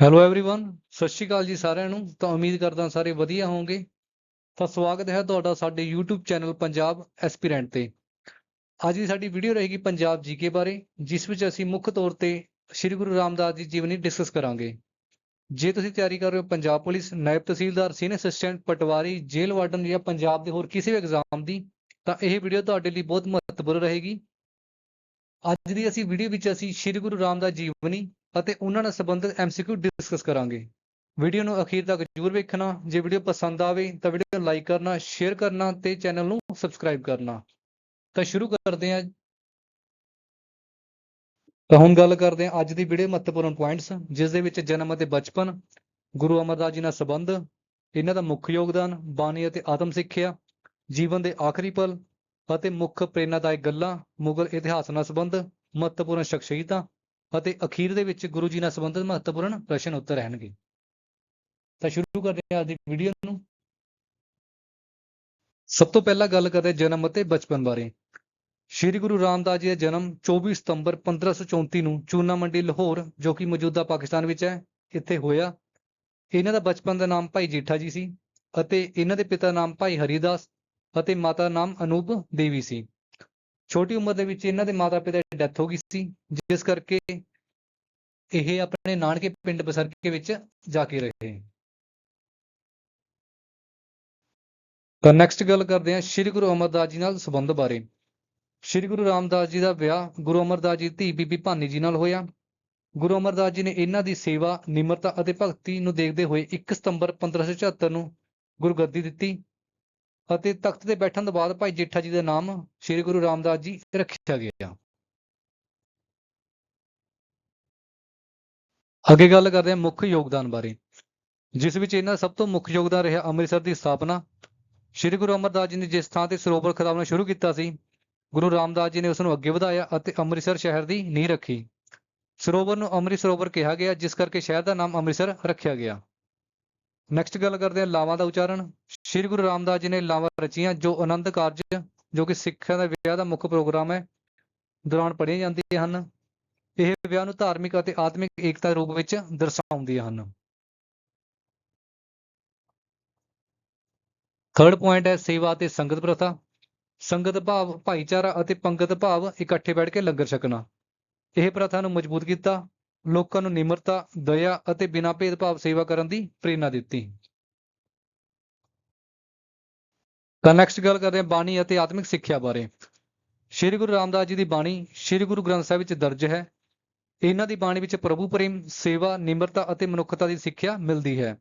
Hello everyone ਸਤਿ ਸ਼੍ਰੀ ਅਕਾਲ ਜੀ ਸਾਰਿਆਂ ਨੂੰ ਤਾਂ ਉਮੀਦ ਕਰਦਾ ਸਾਰੇ ਵਧੀਆ ਹੋਵੋਗੇ ਤਾਂ ਸਵਾਗਤ ਹੈ ਤੁਹਾਡਾ ਸਾਡੇ YouTube ਚੈਨਲ ਪੰਜਾਬ ਐਸਪੀਰੈਂਟ ਤੇ ਅੱਜ ਦੀ ਸਾਡੀ ਵੀਡੀਓ ਰਹੇਗੀ ਪੰਜਾਬ ਜੀਕੇ ਬਾਰੇ ਜਿਸ ਵਿੱਚ ਅਸੀਂ ਮੁੱਖ ਤੌਰ ਤੇ ਸ੍ਰੀ ਗੁਰੂ ਰਾਮਦਾਸ ਦੀ ਜੀਵਨੀ ਡਿਸਕਸ ਕਰਾਂਗੇ ਜੇ ਤੁਸੀਂ ਤਿਆਰੀ ਕਰ ਰਹੇ ਹੋ Punjab police Naib Tehsildar senior assistant Patwari jail warden ਜਾਂ ਪੰਜਾਬ ਦੇ ਹੋਰ ਕਿਸੇ ਵੀ ਐਗਜ਼ਾਮ ਦੀ ਤਾਂ ਇਹ ਵੀਡੀਓ ਤੁਹਾਡੇ ਲਈ ਬਹੁਤ ਮਹੱਤਵਪੂਰਨ ਰਹੇਗੀ ਅੱਜ ਦੀ ਅਸੀਂ ਵੀਡੀਓ ਵਿੱਚ ਅਸੀਂ ਸ੍ਰੀ ਗੁਰੂ ਰਾਮਦਾਸ ਜੀਵਨੀ ਅਤੇ ਉਹਨਾਂ ਨਾਲ ਸੰਬੰਧਿਤ ਐਮਸੀਕਿਊ ਡਿਸਕਸ ਕਰਾਂਗੇ। ਵੀਡੀਓ ਨੂੰ ਅਖੀਰ ਤੱਕ ਜ਼ਰੂਰ ਵੇਖਣਾ। ਜੇ ਵੀਡੀਓ ਪਸੰਦ ਆਵੇ ਤਾਂ ਵੀਡੀਓ ਨੂੰ ਲਾਈਕ ਕਰਨਾ ਸ਼ੇਅਰ ਕਰਨਾ ਤੇ ਚੈਨਲ ਨੂੰ ਸਬਸਕ੍ਰਾਈਬ ਕਰਨਾ। ਤਾਂ ਸ਼ੁਰੂ ਕਰਦੇ ਹਾਂ। ਤਾਂ ਹੁਣ ਗੱਲ ਕਰਦੇ ਹਾਂ ਅੱਜ ਦੀ ਵੀਡੀਓ ਮਹੱਤਵਪੂਰਨ ਪੁਆਇੰਟਸ ਜਿਸ ਦੇ ਵਿੱਚ ਜਨਮ ਅਤੇ ਬਚਪਨ, ਗੁਰੂ ਅਮਰਦਾਸ ਜੀ ਨਾਲ ਸੰਬੰਧ, ਇਹਨਾਂ ਦਾ ਮੁੱਖ ਯੋਗਦਾਨ, ਬਾਣੀ ਅਤੇ ਆਤਮ ਸਿੱਖਿਆ, ਜੀਵਨ ਦੇ ਆਖਰੀ ਪਲ ਅਤੇ ਮੁੱਖ ਪ੍ਰੇਰਨਾਦਾਇਕ ਗੱਲਾਂ, ਮੁਗਲ ਇਤਿਹਾਸ ਨਾਲ ਸੰਬੰਧ, ਮਹੱਤਵਪੂਰਨ ਸ਼ਖਸੀਅਤਾਂ ਅਤੇ ਅਖੀਰ ਦੇ ਵਿੱਚ ਗੁਰੂ ਜੀ ਨਾਲ ਸੰਬੰਧਿਤ ਮਹੱਤਵਪੂਰਨ ਪ੍ਰਸ਼ਨ ਉੱਤਰ ਰਹਿਣਗੇ। ਤਾਂ ਸ਼ੁਰੂ ਕਰਦੇ ਹਾਂ ਅੱਜ ਦੀ ਵੀਡੀਓ ਨੂੰ। ਸਭ ਤੋਂ ਪਹਿਲਾਂ ਗੱਲ ਕਰਦੇ ਜਨਮ ਅਤੇ ਬਚਪਨ ਬਾਰੇ। ਸ਼੍ਰੀ ਗੁਰੂ ਰਾਮਦਾਸ ਜੀ ਦਾ ਜਨਮ 24 ਸਤੰਬਰ 1534 ਨੂੰ ਚੂਨਾ ਮੰਡੀ ਲਾਹੌਰ, ਜੋ ਕਿ ਮੌਜੂਦਾ ਪਾਕਿਸਤਾਨ ਵਿੱਚ ਹੈ, ਇੱਥੇ ਹੋਇਆ। ਇਹਨਾਂ ਦਾ ਬਚਪਨ ਦਾ ਨਾਮ ਭਾਈ ਜੇਠਾ ਜੀ ਸੀ ਅਤੇ ਇਹਨਾਂ ਦੇ ਪਿਤਾ ਦਾ ਨਾਮ ਭਾਈ ਹਰੀਦਾਸ ਅਤੇ ਮਾਤਾ ਦਾ ਨਾਮ ਅਨੂਪ ਦੇਵੀ ਸੀ। ਛੋਟੀ ਉਮਰ ਦੇ ਵਿੱਚ ਇਹਨਾਂ ਦੇ ਮਾਤਾ ਪਿਤਾ ਦੀ ਡੈਥ ਹੋ ਗਈ ਸੀ, ਜਿਸ ਕਰਕੇ ਇਹ ਆਪਣੇ ਨਾਨਕੇ ਪਿੰਡ ਬਸਰਕੇ ਵਿੱਚ ਜਾ ਕੇ ਰਹੇ ਤਾਂ ਨੈਕਸਟ ਗੱਲ ਕਰਦੇ ਹਾਂ ਸ੍ਰੀ ਗੁਰੂ ਅਮਰਦਾਸ ਜੀ ਨਾਲ ਸੰਬੰਧ ਬਾਰੇ। ਸ੍ਰੀ ਗੁਰੂ ਰਾਮਦਾਸ ਜੀ ਦਾ ਵਿਆਹ ਗੁਰੂ ਅਮਰਦਾਸ ਜੀ ਦੀ ਧੀ ਬੀਬੀ ਭਾਨੀ ਜੀ ਨਾਲ ਹੋਇਆ। ਗੁਰੂ ਅਮਰਦਾਸ ਜੀ ਨੇ ਇਹਨਾਂ ਦੀ ਸੇਵਾ, ਨਿਮਰਤਾ ਅਤੇ ਭਗਤੀ ਨੂੰ ਦੇਖਦੇ ਹੋਏ 1 ਸਤੰਬਰ 1574 ਨੂੰ ਗੁਰਗੱਦੀ ਦਿੱਤੀ। ਅਤੇ ਤਖਤ ਤੇ ਬੈਠਣ ਤੋਂ ਬਾਅਦ ਭਾਈ ਜੇਠਾ ਜੀ ਦਾ ਨਾਮ ਸ੍ਰੀ ਗੁਰੂ ਰਾਮਦਾਸ ਜੀ ਰੱਖਿਆ ਗਿਆ। ਅੱਗੇ ਗੱਲ ਕਰਦੇ ਹਾਂ ਮੁੱਖ ਯੋਗਦਾਨ ਬਾਰੇ, ਜਿਸ ਵਿੱਚ ਇਹਨਾਂ ਸਭ ਤੋਂ ਮੁੱਖ ਯੋਗਦਾਨ ਰਿਹਾ ਅੰਮ੍ਰਿਤਸਰ ਦੀ ਸਥਾਪਨਾ। ਸ੍ਰੀ ਗੁਰੂ ਅਮਰਦਾਸ ਜੀ ਨੇ ਜਿਸ ਥਾਂ ਤੇ ਸਰੋਵਰ ਖਦਾਵਣਾ ਸ਼ੁਰੂ ਕੀਤਾ ਸੀ, ਗੁਰੂ ਰਾਮਦਾਸ ਜੀ ਨੇ ਉਸ ਨੂੰ ਅੱਗੇ ਵਧਾਇਆ ਅਤੇ ਅੰਮ੍ਰਿਤਸਰ ਸ਼ਹਿਰ ਦੀ ਨੀਂਹ ਰੱਖੀ। ਸਰੋਵਰ ਨੂੰ ਅੰਮ੍ਰਿਤ ਸਰੋਵਰ ਕਿਹਾ ਗਿਆ, ਜਿਸ ਕਰਕੇ ਸ਼ਹਿਰ ਦਾ ਨਾਮ ਅੰਮ੍ਰਿਤਸਰ ਰੱਖਿਆ ਗਿਆ। ਨੈਕਸਟ ਗੱਲ ਕਰਦੇ ਹਾਂ ਲਾਵਾਂ ਦਾ ਉਚਾਰਨ। ਸ੍ਰੀ ਗੁਰੂ ਰਾਮਦਾਸ ਜੀ ਨੇ ਲਾਵਾਂ ਰਚੀਆਂ, ਜੋ ਆਨੰਦ ਕਾਰਜ, ਜੋ ਕਿ ਸਿੱਖਾਂ ਦਾ ਵਿਆਹ ਦਾ ਮੁੱਖ ਪ੍ਰੋਗਰਾਮ ਹੈ, ਦੌਰਾਨ ਪੜ੍ਹੀਆਂ ਜਾਂਦੀਆਂ ਹਨ। ਇਹ ਵਿਆਹ ਨੂੰ ਧਾਰਮਿਕ ਅਤੇ ਆਤਮਿਕ ਏਕਤਾ ਦੇ ਰੂਪ ਵਿੱਚ ਦਰਸਾਉਂਦੀਆਂ ਹਨ। ਥਰਡ ਪੁਆਇੰਟ ਹੈ ਸੇਵਾ ਅਤੇ ਸੰਗਤ ਪ੍ਰਥਾ। ਸੰਗਤ ਭਾਵ ਭਾਈਚਾਰਾ ਅਤੇ ਪੰਗਤ ਭਾਵ ਇਕੱਠੇ ਬੈਠ ਕੇ ਲੰਗਰ ਛਕਣਾ। ਇਹ ਪ੍ਰਥਾ ਨੂੰ ਮਜ਼ਬੂਤ ਕੀਤਾ। ਲੋਕਾਂ ਨੂੰ ਨਿਮਰਤਾ, ਦਇਆ ਅਤੇ ਬਿਨਾਂ ਭੇਦਭਾਵ ਸੇਵਾ ਕਰਨ ਦੀ ਪ੍ਰੇਰਣਾ ਦਿੱਤੀ। ਤਾਂ ਨੈਕਸਟ ਗੱਲ ਕਰਦੇ ਹਾਂ ਬਾਣੀ ਅਤੇ ਆਤਮਿਕ ਸਿੱਖਿਆ ਬਾਰੇ। ਸ੍ਰੀ ਗੁਰੂ ਰਾਮਦਾਸ ਜੀ ਦੀ ਬਾਣੀ ਸ੍ਰੀ ਗੁਰੂ ਗ੍ਰੰਥ ਸਾਹਿਬ ਵਿੱਚ ਦਰਜ ਹੈ। ਇਹਨਾਂ ਦੀ ਬਾਣੀ ਵਿੱਚ ਪ੍ਰਭੂ ਪ੍ਰੇਮ, ਸੇਵਾ, ਨਿਮਰਤਾ ਅਤੇ ਮਨੁੱਖਤਾ ਦੀ ਸਿੱਖਿਆ ਮਿਲਦੀ ਹੈ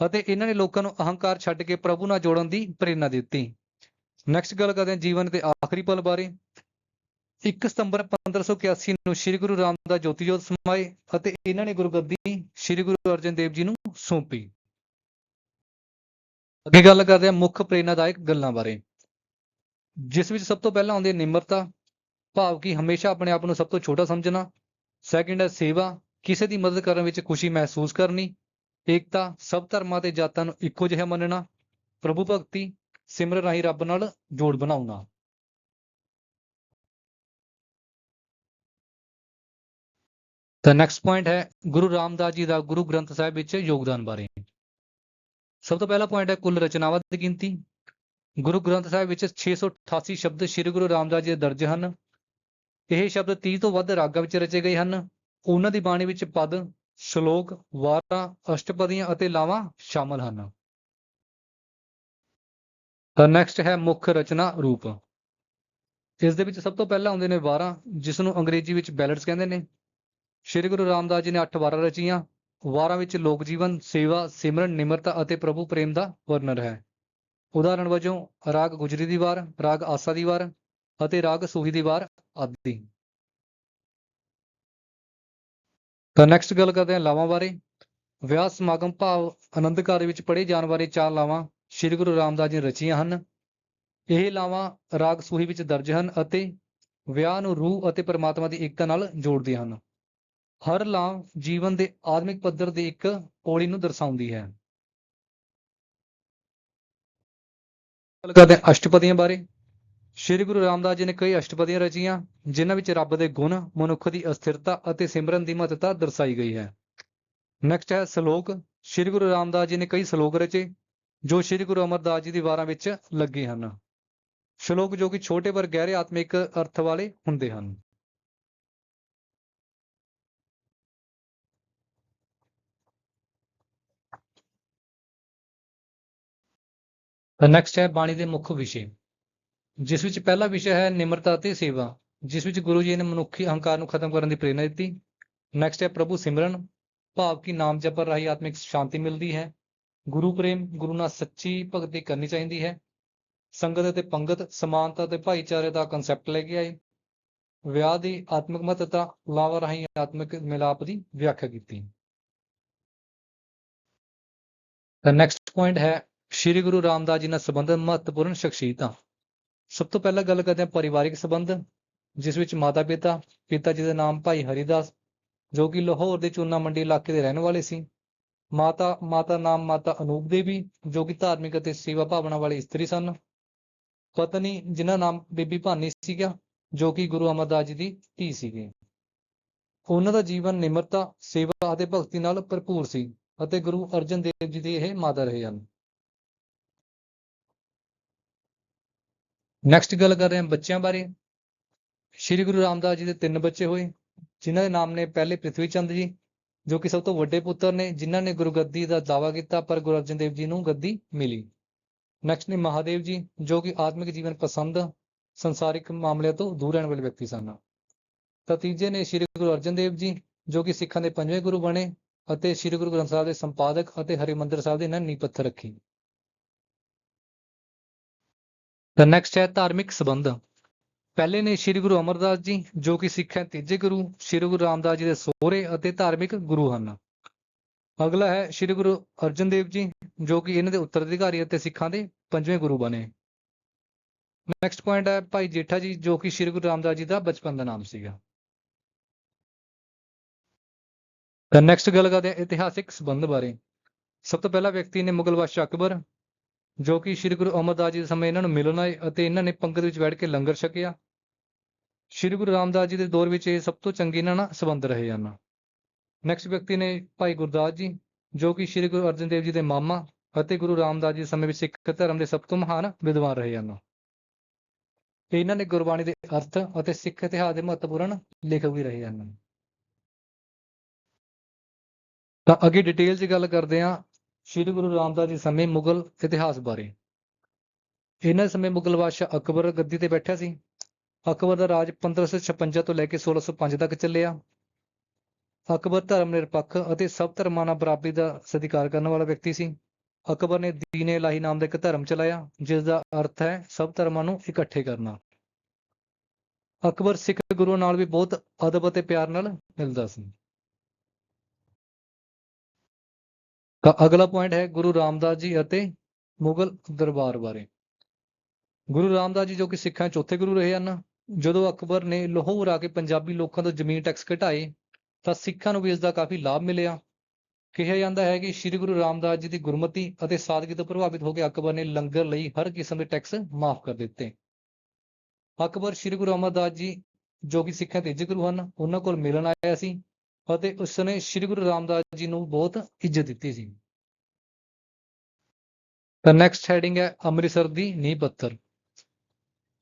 ਅਤੇ ਇਹਨਾਂ ਨੇ ਲੋਕਾਂ ਨੂੰ ਅਹੰਕਾਰ ਛੱਡ ਕੇ ਪ੍ਰਭੂ ਨਾਲ ਜੋੜਨ ਦੀ ਪ੍ਰੇਰਣਾ ਦਿੱਤੀ। ਨੈਕਸਟ ਗੱਲ ਕਰਦੇ ਹਾਂ ਜੀਵਨ ਦੇ ਆਖਰੀ ਪਲ ਬਾਰੇ। 1 ਸਤੰਬਰ 1581 ਨੂੰ ਸ੍ਰੀ ਗੁਰੂ ਰਾਮਦਾਸ ਜੋਤੀ ਜੋਤ ਸਮਾਏ ਅਤੇ ਇਹਨਾਂ ਨੇ ਗੁਰਗੱਦੀ ਸ੍ਰੀ ਗੁਰੂ ਅਰਜਨ ਦੇਵ ਜੀ ਨੂੰ ਸੌਂਪੀ। ਅੱਗੇ ਗੱਲ ਕਰਦੇ ਹਾਂ ਮੁੱਖ ਪ੍ਰੇਰਨਾਦਾਇਕ ਗੱਲਾਂ ਬਾਰੇ। ਜਿਸ ਵਿੱਚ ਸਭ ਤੋਂ ਪਹਿਲਾਂ ਆਉਂਦੀ ਹੈ ਨਿਮਰਤਾ, ਭਾਵ ਕਿ ਹਮੇਸ਼ਾ ਆਪਣੇ ਆਪ ਨੂੰ ਸਭ ਤੋਂ ਛੋਟਾ ਸਮਝਣਾ। ਸੈਕਿੰਡ ਹੈ ਸੇਵਾ, ਕਿਸੇ ਦੀ ਮਦਦ ਕਰਨ ਵਿੱਚ ਖੁਸ਼ੀ ਮਹਿਸੂਸ ਕਰਨੀ। ਏਕਤਾ, ਸਭ ਧਰਮਾਂ ਤੇ ਜਾਤਾਂ ਨੂੰ ਇੱਕੋ ਜਿਹਾ ਮੰਨਣਾ। ਪ੍ਰਭੂ ਭਗਤੀ, ਸਿਮਰਨ ਰਾਹੀਂ ਰੱਬ ਨਾਲ ਜੋੜ ਬਣਾਉਣਾ। ਤਾਂ ਨੈਕਸਟ ਪੁਆਇੰਟ ਹੈ ਗੁਰੂ ਰਾਮਦਾਸ ਜੀ ਦਾ ਗੁਰੂ ਗ੍ਰੰਥ ਸਾਹਿਬ ਵਿੱਚ ਯੋਗਦਾਨ ਬਾਰੇ। ਸਭ ਤੋਂ ਪਹਿਲਾ ਪੁਆਇੰਟ ਹੈ ਕੁੱਲ ਰਚਨਾਵਾਂ ਦੀ ਗਿਣਤੀ। ਗੁਰੂ ਗ੍ਰੰਥ ਸਾਹਿਬ ਵਿੱਚ 688 ਸ਼ਬਦ ਸ੍ਰੀ ਗੁਰੂ ਰਾਮਦਾਸ ਜੀ ਦੇ ਦਰਜ ਹਨ। ਇਹ ਸ਼ਬਦ 30 ਤੋਂ ਵੱਧ ਰਾਗਾਂ ਵਿੱਚ ਰਚੇ ਗਏ ਹਨ। ਉਹਨਾਂ ਦੀ ਬਾਣੀ ਵਿੱਚ ਪਦ, ਸ਼ਲੋਕ, ਵਾਰਾਂ, ਅਸ਼ਟਪਦੀਆਂ ਅਤੇ ਲਾਵਾਂ ਸ਼ਾਮਲ ਹਨ। ਤਾਂ ਨੈਕਸਟ ਹੈ ਮੁੱਖ ਰਚਨਾ ਰੂਪ। ਇਸ ਦੇ ਵਿੱਚ ਸਭ ਤੋਂ ਪਹਿਲਾਂ ਆਉਂਦੇ ਨੇ ਵਾਰਾਂ ਜਿਸ ਨੂੰ ਅੰਗਰੇਜ਼ੀ ਵਿੱਚ ਬੈਲਡਸ ਕਹਿੰਦੇ ਨੇ। ਸ਼੍ਰੀ ਗੁਰੂ ਰਾਮਦਾਸ ਜੀ ਨੇ 8 ਵਾਰਾਂ ਰਚੀਆਂ। ਵਾਰਾਂ ਵਿੱਚ ਲੋਕ ਜੀਵਨ, ਸੇਵਾ, ਸਿਮਰਨ, ਨਿਮਰਤਾ ਅਤੇ ਪ੍ਰਭੂ ਪ੍ਰੇਮ ਦਾ ਵਰਣਨ ਹੈ। ਉਦਾਹਰਣ ਵਜੋਂ ਰਾਗ ਗੁਜਰੀ ਦੀ ਵਾਰ, ਰਾਗ ਆਸਾ ਦੀ ਵਾਰ ਅਤੇ ਰਾਗ ਸੂਹੀ ਦੀ ਵਾਰ ਆਦਿ। ਤਾਂ ਨੈਕਸਟ ਗੱਲ ਕਰਦੇ ਹਾਂ ਲਾਵਾਂ ਬਾਰੇ। ਵਿਆਹ ਸਮਾਗਮ ਭਾਵ ਆਨੰਦ ਕਾਰਜ ਵਿੱਚ ਪੜ੍ਹੇ ਜਾਣ ਬਾਰੇ ਚਾਰ ਲਾਵਾਂ ਸ੍ਰੀ ਗੁਰੂ ਰਾਮਦਾਸ ਜੀ ਨੇ ਰਚੀਆਂ ਹਨ। ਇਹ ਲਾਵਾਂ ਰਾਗ ਸੂਹੀ ਵਿੱਚ ਦਰਜ ਹਨ ਅਤੇ ਵਿਆਹ ਨੂੰ ਰੂਹ ਅਤੇ ਪਰਮਾਤਮਾ ਦੀ ਏਕਤਾ ਨਾਲ ਜੋੜਦੀਆਂ ਹਨ। ਹਰ ਲਾਮ ਜੀਵਨ ਦੇ ਆਦਮਿਕ ਪੱਧਰ ਦੀ ਇੱਕ ਪੌੜੀ ਨੂੰ ਦਰਸਾਉਂਦੀ ਹੈ। ਗੱਲ ਕਰਦੇ ਹਾਂ ਅਸ਼ਟਪਦੀਆਂ ਬਾਰੇ। ਸ਼੍ਰੀ ਗੁਰੂ ਰਾਮਦਾਸ ਜੀ ਨੇ ਕਈ ਅਸ਼ਟਪਦੀਆਂ ਰਚੀਆਂ, ਜਿਨ੍ਹਾਂ ਵਿੱਚ ਰੱਬ ਦੇ ਗੁਣ, ਮਨੁੱਖ ਦੀ ਅਸਥਿਰਤਾ ਅਤੇ ਸਿਮਰਨ ਦੀ ਮਹੱਤਤਾ ਦਰਸਾਈ ਗਈ ਹੈ। ਨੈਕਸਟ ਹੈ ਸ਼ਲੋਕ। ਸ੍ਰੀ ਗੁਰੂ ਰਾਮਦਾਸ ਜੀ ਨੇ ਕਈ ਸ਼ਲੋਕ ਰਚੇ, ਜੋ ਸ੍ਰੀ ਗੁਰੂ ਅਮਰਦਾਸ ਜੀ ਦੀ ਵਾਰਾਂ ਵਿੱਚ ਲੱਗੇ ਹਨ। ਸ਼ਲੋਕ ਜੋ ਕਿ ਛੋਟੇ ਪਰ ਗਹਿਰੇ ਆਤਮਿਕ ਅਰਥ ਵਾਲੇ ਹੁੰਦੇ ਹਨ। ਤਾਂ ਨੈਕਸਟ ਹੈ ਬਾਣੀ ਦੇ ਮੁੱਖ ਵਿਸ਼ੇ, ਜਿਸ ਵਿੱਚ ਪਹਿਲਾ ਵਿਸ਼ਾ ਹੈ ਨਿਮਰਤਾ ਅਤੇ ਸੇਵਾ, ਜਿਸ ਵਿੱਚ ਗੁਰੂ ਜੀ ਨੇ ਮਨੁੱਖੀ ਅਹੰਕਾਰ ਨੂੰ ਖਤਮ ਕਰਨ ਦੀ ਪ੍ਰੇਰਣਾ ਦਿੱਤੀ। ਨੈਕਸਟ ਹੈ ਪ੍ਰਭੂ ਸਿਮਰਨ, ਭਾਵ ਕਿ ਨਾਮ ਜਪਣ ਰਾਹੀਂ ਆਤਮਿਕ ਸ਼ਾਂਤੀ ਮਿਲਦੀ ਹੈ। ਗੁਰੂ ਪ੍ਰੇਮ, ਗੁਰੂ ਨਾਲ ਸੱਚੀ ਭਗਤੀ ਕਰਨੀ ਚਾਹੀਦੀ ਹੈ। ਸੰਗਤ ਅਤੇ ਪੰਗਤ ਸਮਾਨਤਾ ਤੇ ਭਾਈਚਾਰੇ ਦਾ ਕਨਸੈਪਟ ਲੈ ਕੇ ਆਏ। ਵਿਆਹ ਦੀ ਆਤਮਿਕ ਮਹੱਤਤਾ, ਲਾਵਾ ਰਾਹੀਂ ਆਤਮਿਕ ਮਿਲਾਪ ਦੀ ਵਿਆਖਿਆ ਕੀਤੀ। ਤਾਂ ਨੈਕਸਟ ਪੁਆਇੰਟ ਹੈ ਸ਼੍ਰੀ ਗੁਰੂ ਰਾਮਦਾਸ ਜੀ ਨਾਲ ਸੰਬੰਧਿਤ ਮਹੱਤਵਪੂਰਨ ਸ਼ਖਸੀਅਤਾਂ। ਸਭ ਤੋਂ ਪਹਿਲਾਂ ਗੱਲ ਕਰਦੇ ਹਾਂ ਪਰਿਵਾਰਿਕ ਸੰਬੰਧ, ਜਿਸ ਵਿੱਚ ਮਾਤਾ ਪਿਤਾ ਪਿਤਾ ਜੀ ਦਾ ਨਾਮ ਭਾਈ ਹਰੀਦਾਸ, ਜੋ ਕਿ ਲਾਹੌਰ ਦੇ ਚੂਨਾ ਮੰਡੀ ਇਲਾਕੇ ਦੇ ਰਹਿਣ ਵਾਲੇ ਸੀ। ਮਾਤਾ ਮਾਤਾ ਨਾਮ ਮਾਤਾ ਅਨੂਪ ਦੇਵੀ, ਜੋ ਕਿ ਧਾਰਮਿਕ ਅਤੇ ਸੇਵਾ ਭਾਵਨਾ ਵਾਲੀ ਇਸਤਰੀ ਸਨ। ਪਤਨੀ, ਜਿਨ੍ਹਾਂ ਨਾਮ ਬੀਬੀ ਭਾਨੀ ਸੀਗਾ, ਜੋ ਕਿ ਗੁਰੂ ਅਮਰਦਾਸ ਜੀ ਦੀ ਧੀ ਸੀਗੀ। ਉਹਨਾਂ ਦਾ ਜੀਵਨ ਨਿਮਰਤਾ, ਸੇਵਾ ਅਤੇ ਭਗਤੀ ਨਾਲ ਭਰਪੂਰ ਸੀ ਅਤੇ ਗੁਰੂ ਅਰਜਨ ਦੇਵ ਜੀ ਦੇ ਇਹ ਮਾਤਾ ਰਹੇ ਹਨ। ਨੈਕਸਟ ਗੱਲ ਕਰ ਰਹੇ ਹਾਂ ਬੱਚਿਆਂ ਬਾਰੇ। ਸ਼੍ਰੀ ਗੁਰੂ ਰਾਮਦਾਸ ਜੀ ਦੇ ਤਿੰਨ ਬੱਚੇ ਹੋਏ, ਜਿਨ੍ਹਾਂ ਦੇ ਨਾਮ ਨੇ ਪਹਿਲੇ ਪ੍ਰਿਥਵੀ ਚੰਦ ਜੀ, ਜੋ ਕਿ ਸਭ ਤੋਂ ਵੱਡੇ ਪੁੱਤਰ ਨੇ, ਜਿਨ੍ਹਾਂ ਨੇ ਗੁਰਗੱਦੀ ਦਾ ਦਾਅਵਾ ਕੀਤਾ, ਪਰ ਗੁਰੂ ਅਰਜਨ ਦੇਵ ਜੀ ਨੂੰ ਗੱਦੀ ਮਿਲੀ। ਨੈਕਸਟ ਨੇ ਮਹਾਦੇਵ ਜੀ, ਜੋ ਕਿ ਆਤਮਿਕ ਜੀਵਨ ਪਸੰਦ, ਸੰਸਾਰਿਕ ਮਾਮਲਿਆਂ ਤੋਂ ਦੂਰ ਰਹਿਣ ਵਾਲੇ ਵਿਅਕਤੀ ਸਨ। ਤਾਂ ਤੀਜੇ ਨੇ ਸ਼੍ਰੀ ਗੁਰੂ ਅਰਜਨ ਦੇਵ ਜੀ, ਜੋ ਕਿ ਸਿੱਖਾਂ ਦੇ ਪੰਜਵੇਂ ਗੁਰੂ ਬਣੇ, ਅਤੇ ਸ਼੍ਰੀ ਗੁਰੂ ਗ੍ਰੰਥ ਸਾਹਿਬ ਦੇ ਸੰਪਾਦਕ ਅਤੇ ਹਰਿਮੰਦਰ ਸਾਹਿਬ ਦੇ ਇਹਨਾਂ ਨੀਂਹ ਪੱਥਰ ਰੱਖੀ। ਤਾਂ ਨੈਕਸਟ ਹੈ ਧਾਰਮਿਕ ਸਬੰਧ। ਪਹਿਲੇ ਨੇ ਸ਼੍ਰੀ ਗੁਰੂ ਅਮਰਦਾਸ ਜੀ, ਜੋ ਕਿ ਸਿੱਖਾਂ ਦੇ ਤੀਜੇ ਗੁਰੂ, ਸ਼੍ਰੀ ਗੁਰੂ ਰਾਮਦਾਸ ਜੀ ਦੇ ਸਹੁਰੇ ਅਤੇ ਧਾਰਮਿਕ ਗੁਰੂ ਹਨ। ਅਗਲਾ ਹੈ ਸ਼੍ਰੀ ਗੁਰੂ ਅਰਜਨ ਦੇਵ ਜੀ, ਜੋ ਕਿ ਇਹਨਾਂ ਦੇ ਉੱਤਰਾਧਿਕਾਰੀ ਅਤੇ ਸਿੱਖਾਂ ਦੇ ਪੰਜਵੇਂ ਗੁਰੂ ਬਣੇ। ਨੈਕਸਟ ਪੁਆਇੰਟ ਹੈ ਭਾਈ ਜੇਠਾ ਜੀ, ਜੋ ਕਿ ਸ਼੍ਰੀ ਗੁਰੂ ਰਾਮਦਾਸ ਜੀ ਦਾ ਬਚਪਨ ਦਾ ਨਾਮ ਸੀਗਾ। ਤਾਂ ਨੈਕਸਟ ਗੱਲ ਕਰਦੇ ਹਾਂ ਇਤਿਹਾਸਿਕ ਸੰਬੰਧ ਬਾਰੇ। ਸਭ ਤੋਂ ਪਹਿਲਾ ਵਿਅਕਤੀ ਨੇ ਮੁਗਲ ਬਾਦਸ਼ਾਹ ਅਕਬਰ ਜੋ ਕਿ ਸ਼੍ਰੀ ਗੁਰੂ ਅਮਰਦਾਸ ਜੀ ਦੇ ਸਮੇਂ ਇਹਨਾਂ ਨੂੰ ਮਿਲਣ ਆਏ ਅਤੇ ਇਹਨਾਂ ਨੇ ਪੰਗਤ ਵਿੱਚ ਬੈਠ ਕੇ ਲੰਗਰ ਛਕਿਆ। ਸ਼੍ਰੀ ਗੁਰੂ ਰਾਮਦਾਸ ਜੀ ਦੇ ਦੌਰ ਵਿੱਚ ਇਹ ਸਭ ਤੋਂ ਚੰਗੇ ਇਹਨਾਂ ਨਾਲ ਸੰਬੰਧ ਰਹੇ ਹਨ। ਨੈਕਸਟ ਵਿਅਕਤੀ ਨੇ ਭਾਈ ਗੁਰਦਾਸ ਜੀ, ਜੋ ਕਿ ਸ਼੍ਰੀ ਗੁਰੂ ਅਰਜਨ ਦੇਵ ਜੀ ਦੇ ਮਾਮਾ ਅਤੇ ਗੁਰੂ ਰਾਮਦਾਸ ਜੀ ਦੇ ਸਮੇਂ ਵਿੱਚ ਸਿੱਖ ਧਰਮ ਦੇ ਸਭ ਤੋਂ ਮਹਾਨ ਵਿਦਵਾਨ ਰਹੇ ਹਨ। ਇਹਨਾਂ ਨੇ ਗੁਰਬਾਣੀ ਦੇ ਅਰਥ ਅਤੇ ਸਿੱਖ ਇਤਿਹਾਸ ਦੇ ਮਹੱਤਵਪੂਰਨ ਲੇਖਕ ਵੀ ਰਹੇ ਹਨ। ਤਾਂ ਅੱਗੇ ਡਿਟੇਲ 'ਚ ਗੱਲ ਕਰਦੇ ਹਾਂ। ਸ਼੍ਰੀ ਗੁਰੂ ਰਾਮਦਾਸ ਜੀ ਸਮੇਂ ਮੁਗਲ ਇਤਿਹਾਸ ਬਾਰੇ। ਇਹਨਾਂ ਸਮੇਂ ਮੁਗਲ ਬਾਦਸ਼ਾਹ ਅਕਬਰ ਗੱਦੀ ਤੇ ਬੈਠਿਆ ਸੀ। ਅਕਬਰ ਦਾ ਰਾਜ 1556 ਤੋਂ ਲੈ ਕੇ 1605 ਤੱਕ ਚੱਲਿਆ। ਅਕਬਰ ਧਰਮ ਨਿਰਪੱਖ ਅਤੇ ਸਭ ਧਰਮਾਂ ਨਾਲ ਬਰਾਬਰੀ ਦਾ ਸਤਿਕਾਰ ਕਰਨ ਵਾਲਾ ਵਿਅਕਤੀ ਸੀ। ਅਕਬਰ ਨੇ ਦੀਨ ਇਲਾਹੀ ਨਾਮ ਦਾ ਇੱਕ ਧਰਮ ਚਲਾਇਆ ਜਿਸ ਦਾ ਅਰਥ ਹੈ ਸਭ ਧਰਮਾਂ ਨੂੰ ਇਕੱਠੇ ਕਰਨਾ। ਅਕਬਰ ਸਿੱਖ ਗੁਰੂ ਨਾਲ ਵੀ ਬਹੁਤ ਅਦਬ ਅਤੇ ਪਿਆਰ ਨਾਲ ਮਿਲਦਾ ਸੀ। ਤਾਂ ਅਗਲਾ ਪੁਆਇੰਟ ਹੈ ਗੁਰੂ ਰਾਮਦਾਸ ਜੀ ਅਤੇ ਮੁਗਲ ਦਰਬਾਰ ਬਾਰੇ। ਗੁਰੂ ਰਾਮਦਾਸ ਜੀ ਜੋ ਕਿ ਸਿੱਖਾਂ ਚੌਥੇ ਗੁਰੂ ਰਹੇ ਹਨ, ਜਦੋਂ ਅਕਬਰ ਨੇ ਲਾਹੌਰ ਆ ਕੇ ਪੰਜਾਬੀ ਲੋਕਾਂ ਤੋਂ ਜ਼ਮੀਨ ਟੈਕਸ ਘਟਾਏ, ਤਾਂ ਸਿੱਖਾਂ ਨੂੰ ਵੀ ਇਸ ਦਾ ਕਾਫੀ ਲਾਭ ਮਿਲਿਆ। ਕਿਹਾ ਜਾਂਦਾ ਹੈ ਕਿ ਸ੍ਰੀ ਗੁਰੂ ਰਾਮਦਾਸ ਜੀ ਦੀ ਗੁਰਮਤੀ ਅਤੇ ਸਾਦਗੀ ਤੋਂ ਪ੍ਰਭਾਵਿਤ ਹੋ ਕੇ ਅਕਬਰ ਨੇ ਲੰਗਰ ਲਈ ਹਰ ਕਿਸਮ ਦੇ ਟੈਕਸ ਮਾਫ ਕਰ ਦਿੱਤੇ। ਅਕਬਰ ਸ੍ਰੀ ਗੁਰੂ ਅਮਰਦਾਸ ਜੀ ਜੋ ਕਿ ਸਿੱਖਾਂ ਦੇ ਤੀਜੇ ਗੁਰੂ ਹਨ, ਉਹਨਾਂ ਕੋਲ ਮਿਲਣ ਆਇਆ ਸੀ। ਅਤੇ ਉਸਨੇ ਸ੍ਰੀ ਗੁਰੂ ਰਾਮਦਾਸ ਜੀ ਨੂੰ ਬਹੁਤ ਇੱਜ਼ਤ ਦਿੱਤੀ ਸੀ। ਤਾਂ ਨੈਕਸਟ ਹੈਡਿੰਗ ਹੈ ਅੰਮ੍ਰਿਤਸਰ ਦੀ ਨੀਂਹ ਪੱਥਰ।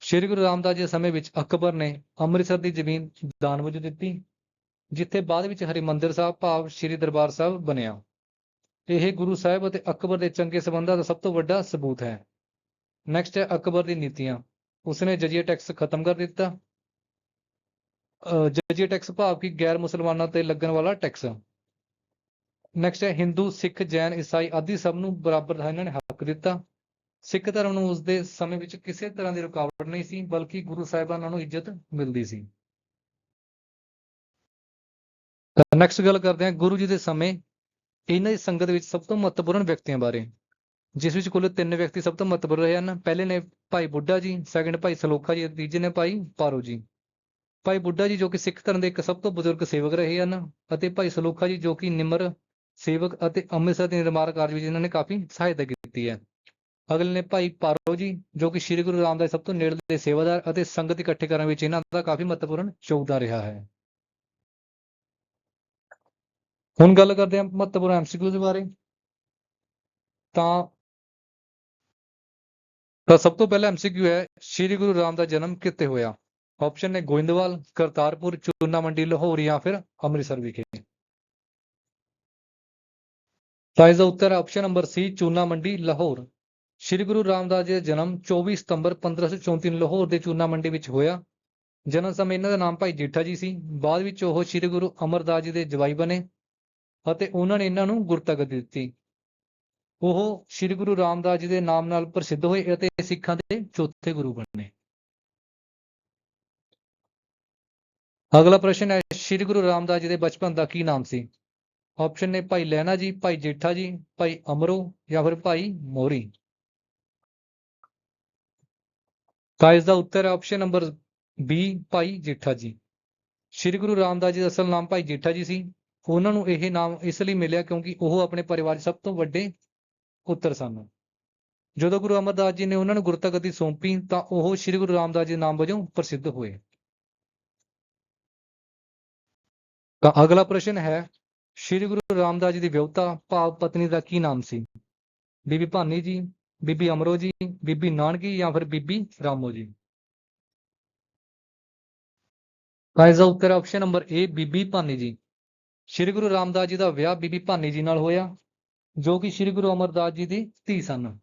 ਸ੍ਰੀ ਗੁਰੂ ਰਾਮਦਾਸ ਜੀ ਦੇ ਸਮੇਂ ਵਿੱਚ ਅਕਬਰ ਨੇ ਅੰਮ੍ਰਿਤਸਰ ਦੀ ਜ਼ਮੀਨ ਦਾਨ ਵਜੋਂ ਦਿੱਤੀ, ਜਿੱਥੇ ਬਾਅਦ ਵਿੱਚ ਹਰਿਮੰਦਰ ਸਾਹਿਬ ਭਾਵ ਸ੍ਰੀ ਦਰਬਾਰ ਸਾਹਿਬ ਬਣਿਆ। ਇਹ ਗੁਰੂ ਸਾਹਿਬ ਅਤੇ ਅਕਬਰ ਦੇ ਚੰਗੇ ਸੰਬੰਧਾਂ ਦਾ ਸਭ ਤੋਂ ਵੱਡਾ ਸਬੂਤ ਹੈ। ਨੈਕਸਟ ਹੈ ਅਕਬਰ ਦੀ ਨੀਤੀਆਂ। ਉਸਨੇ ਜਜੀਆ ਟੈਕਸ ਖਤਮ ਕਰ ਦਿੱਤਾ। ਜਜੀਆ ਟੈਕਸ ਭਾਵ ਕਿ ਗੈਰ ਮੁਸਲਮਾਨਾਂ ਤੇ ਲੱਗਣ ਵਾਲਾ ਟੈਕਸ। ਨੈਕਸਟ ਹੈ ਹਿੰਦੂ ਸਿੱਖ ਜੈਨ ਈਸਾਈ ਆਦਿ ਸਭ ਨੂੰ ਬਰਾਬਰ ਦਾ ਇਹਨਾਂ ਨੇ ਹੱਕ ਦਿੱਤਾ। ਸਿੱਖ ਧਰਮ ਨੂੰ ਉਸਦੇ ਸਮੇਂ ਵਿੱਚ ਕਿਸੇ ਤਰ੍ਹਾਂ ਦੀ ਰੁਕਾਵਟ ਨਹੀਂ ਸੀ, ਬਲਕਿ ਗੁਰੂ ਸਾਹਿਬਾਨਾਂ ਨੂੰ ਇੱਜ਼ਤ ਮਿਲਦੀ ਸੀ। ਨੈਕਸਟ ਗੱਲ ਕਰਦੇ ਹਾਂ, ਗੁਰੂ ਜੀ ਦੇ ਸਮੇਂ ਇਹਨਾਂ ਦੀ ਸੰਗਤ ਵਿੱਚ ਸਭ ਤੋਂ ਮਹੱਤਵਪੂਰਨ ਵਿਅਕਤੀਆਂ ਬਾਰੇ। ਜਿਸ ਵਿੱਚ ਕੁੱਲ ਤਿੰਨ ਵਿਅਕਤੀ ਸਭ ਤੋਂ ਮਹੱਤਵਪੂਰਨ ਰਹੇ ਹਨ। ਪਹਿਲੇ ਨੇ ਭਾਈ ਬੁੱਢਾ ਜੀ ਸੈਕੰਡ ਭਾਈ ਸਲੋਖਾ ਜੀ ਅਤੇ ਤੀਜੇ ਨੇ ਭਾਈ ਪਾਰੋ ਜੀ। ਭਾਈ ਬੁੱਢਾ ਜੀ ਜੋ ਕਿ ਸਿੱਖ ਧਰਮ ਦੇ ਇੱਕ ਸਭ ਤੋਂ ਬਜ਼ੁਰਗ ਸੇਵਕ ਰਹੇ ਹਨ ਅਤੇ ਭਾਈ ਸਲੋਖਾ ਜੀ ਜੋ ਕਿ ਨਿਮਰ ਸੇਵਕ ਅਤੇ ਅੰਮ੍ਰਿਤਸਰ ਦੇ ਨਿਰਮਾਣ ਕਾਰਜ ਵਿੱਚ ਇਹਨਾਂ ਨੇ ਕਾਫੀ ਸਹਾਇਤਾ ਕੀਤੀ ਹੈ। ਅਗਲੇ ਨੇ ਭਾਈ ਪਾਰੋ ਜੀ ਜੋ ਕਿ ਸ੍ਰੀ ਗੁਰੂ ਰਾਮਦਾਸ ਸਭ ਤੋਂ ਨੇੜਲੇ ਦੇ ਸੇਵਾਦਾਰ ਅਤੇ ਸੰਗਤ ਇਕੱਠੇ ਕਰਨ ਵਿੱਚ ਇਹਨਾਂ ਦਾ ਕਾਫੀ ਮਹੱਤਵਪੂਰਨ ਯੋਗਦਾਨ ਰਿਹਾ ਹੈ। ਹੁਣ ਗੱਲ ਕਰਦੇ ਹਾਂ ਮਹੱਤਵਪੂਰਨ ਐਮਸੀਕਿਊ ਦੇ ਬਾਰੇ। ਤਾਂ ਤਾਂ ਸਭ ਤੋਂ ਪਹਿਲਾ ਐਮਸੀਕਿਊ ਹੈ ਸ੍ਰੀ ਗੁਰੂ ਰਾਮ ਦਾ ਜਨਮ ਕਿੱਥੇ ਹੋਇਆ? ਆਪਸ਼ਨ ਨੇ ਗੋਇੰਦਵਾਲ, ਕਰਤਾਰਪੁਰ, ਚੂਨਾ ਮੰਡੀ, ਲਾਹੌਰ ਜਾਂ ਫਿਰ ਅੰਮ੍ਰਿਤਸਰ ਵਿਖੇ। ਤਾਂ ਇਸ ਦਾ ਉੱਤਰ ਆਪਸ਼ਨ ਨੰਬਰ ਸੀ ਚੂਨਾ ਮੰਡੀ, ਲਾਹੌਰ। ਸ੍ਰੀ ਗੁਰੂ ਰਾਮਦਾਸ ਜੀ ਦਾ ਜਨਮ 24 ਸਤੰਬਰ 1534 ਨੂੰ ਲਾਹੌਰ ਦੇ ਚੂਨਾ ਮੰਡੀ ਵਿੱਚ ਹੋਇਆ। ਜਨਮ ਸਮੇਂ ਇਹਨਾਂ ਦਾ ਨਾਮ ਭਾਈ ਜੇਠਾ ਜੀ ਸੀ। ਬਾਅਦ ਵਿੱਚ ਉਹ ਸ੍ਰੀ ਗੁਰੂ ਅਮਰਦਾਸ ਜੀ ਦੇ ਜਵਾਈ ਬਣੇ ਅਤੇ ਉਹਨਾਂ ਨੇ ਇਹਨਾਂ ਨੂੰ ਗੁਰਤਾ ਗੱਦੀ ਦਿੱਤੀ। ਉਹ ਸ੍ਰੀ ਗੁਰੂ ਰਾਮਦਾਸ ਜੀ ਦੇ ਨਾਮ ਨਾਲ ਪ੍ਰਸਿੱਧ ਹੋਏ ਅਤੇ ਸਿੱਖਾਂ ਦੇ ਚੌਥੇ ਗੁਰੂ ਬਣੇ। ਅਗਲਾ ਪ੍ਰਸ਼ਨ ਹੈ, ਸ੍ਰੀ ਗੁਰੂ ਰਾਮਦਾਸ ਜੀ ਦੇ ਬਚਪਨ ਦਾ ਕੀ ਨਾਮ ਸੀ? ਆਪਸ਼ਨ ਨੇ ਭਾਈ ਲਹਿਣਾ ਜੀ, ਭਾਈ ਜੇਠਾ ਜੀ, ਭਾਈ ਅਮਰੋ ਜਾਂ ਫਿਰ ਭਾਈ ਮੋਰੀ? ਤਾਂ ਇਸ ਦਾ ਉੱਤਰ ਹੈ option number B Bhai Jetha ji. ਸ੍ਰੀ ਗੁਰੂ ਰਾਮਦਾਸ ਜੀ ਦਾ ਅਸਲ ਨਾਮ ਭਾਈ ਜੇਠਾ ਜੀ ਸੀ। ਉਹਨਾਂ ਨੂੰ ਇਹ ਨਾਮ ਇਸ ਲਈ ਮਿਲਿਆ ਕਿਉਂਕਿ ਉਹ ਆਪਣੇ ਪਰਿਵਾਰ 'ਚ ਸਭ ਤੋਂ ਵੱਡੇ ਪੁੱਤਰ ਸਨ। ਜਦੋਂ ਗੁਰੂ ਅਮਰਦਾਸ ਜੀ ਨੇ ਉਹਨਾਂ ਨੂੰ ਗੁਰਤਾ ਗੱਦੀ ਸੌਂਪੀ ਤਾਂ ਉਹ ਸ੍ਰੀ ਗੁਰੂ ਰਾਮਦਾਸ ਜੀ ਦੇ ਨਾਮ ਵਜੋਂ ਪ੍ਰਸਿੱਧ ਹੋਏ। ਤਾਂ ਅਗਲਾ ਪ੍ਰਸ਼ਨ ਹੈ, ਸ੍ਰੀ ਗੁਰੂ ਰਾਮਦਾਸ ਜੀ ਦੀ ਵਿਆਹੁਤਾ ਭਾਵ ਪਤਨੀ ਦਾ ਕੀ ਨਾਮ ਸੀ? ਬੀਬੀ ਭਾਨੀ ਜੀ, ਬੀਬੀ ਅਮਰੋ ਜੀ, ਬੀਬੀ ਨਾਨਕੀ ਜਾਂ ਫਿਰ ਬੀਬੀ ਰਾਮੋ ਜੀ? ਤਾਂ ਇਸ ਦਾ ਉੱਤਰ ਆਪਸ਼ਨ ਨੰਬਰ ਏ ਬੀਬੀ ਭਾਨੀ ਜੀ। ਸ੍ਰੀ ਗੁਰੂ ਰਾਮਦਾਸ ਜੀ ਦਾ ਵਿਆਹ ਬੀਬੀ ਭਾਨੀ ਜੀ ਨਾਲ ਹੋਇਆ, ਜੋ ਕਿ ਸ੍ਰੀ ਗੁਰੂ ਅਮਰਦਾਸ ਜੀ ਦੀ ਧੀ ਸਨ।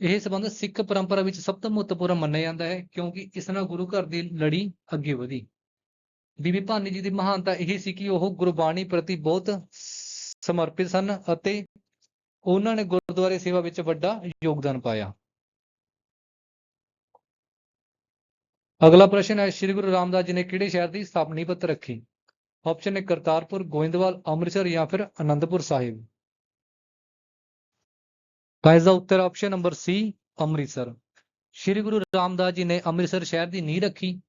ਇਹ ਸੰਬੰਧ ਸਿੱਖ ਪਰੰਪਰਾ ਵਿੱਚ ਸਭ ਤੋਂ ਮਹੱਤਵਪੂਰਨ ਮੰਨਿਆ ਜਾਂਦਾ ਹੈ, ਕਿਉਂਕਿ ਇਸ ਨਾਲ ਗੁਰੂ ਘਰ ਦੀ ਲੜੀ ਅੱਗੇ ਵਧੀ। ਬੀਬੀ ਭਾਨੀ ਜੀ ਦੀ ਮਹਾਨਤਾ ਇਹ ਸੀ ਕਿ ਉਹ ਗੁਰਬਾਣੀ ਪ੍ਰਤੀ ਬਹੁਤ ਸਮਰਪਿਤ ਸਨ ਅਤੇ ਉਹਨਾਂ ਨੇ ਗੁਰਦੁਆਰੇ ਸੇਵਾ ਵਿੱਚ ਵੱਡਾ ਯੋਗਦਾਨ ਪਾਇਆ। ਅਗਲਾ ਪ੍ਰਸ਼ਨ ਹੈ, ਸ੍ਰੀ ਗੁਰੂ ਰਾਮਦਾਸ ਜੀ ਨੇ ਕਿਹੜੇ ਸ਼ਹਿਰ ਦੀ ਸਥਾਪਨੀ ਪੱਤ ਰੱਖੀ? ਆਪਸ਼ਨ ਹੈ ਕਰਤਾਰਪੁਰ, ਗੋਇੰਦਵਾਲ, ਅੰਮ੍ਰਿਤਸਰ ਜਾਂ ਫਿਰ ਅਨੰਦਪੁਰ ਸਾਹਿਬ। ਤਾਂ ਇਸ ਦਾ ਉੱਤਰ option number C Amritsar. Shri Guru Ramdas ji ਨੇ ਅੰਮ੍ਰਿਤਸਰ ਸ਼ਹਿਰ ਦੀ ਨੀਂਹ ਰੱਖੀ।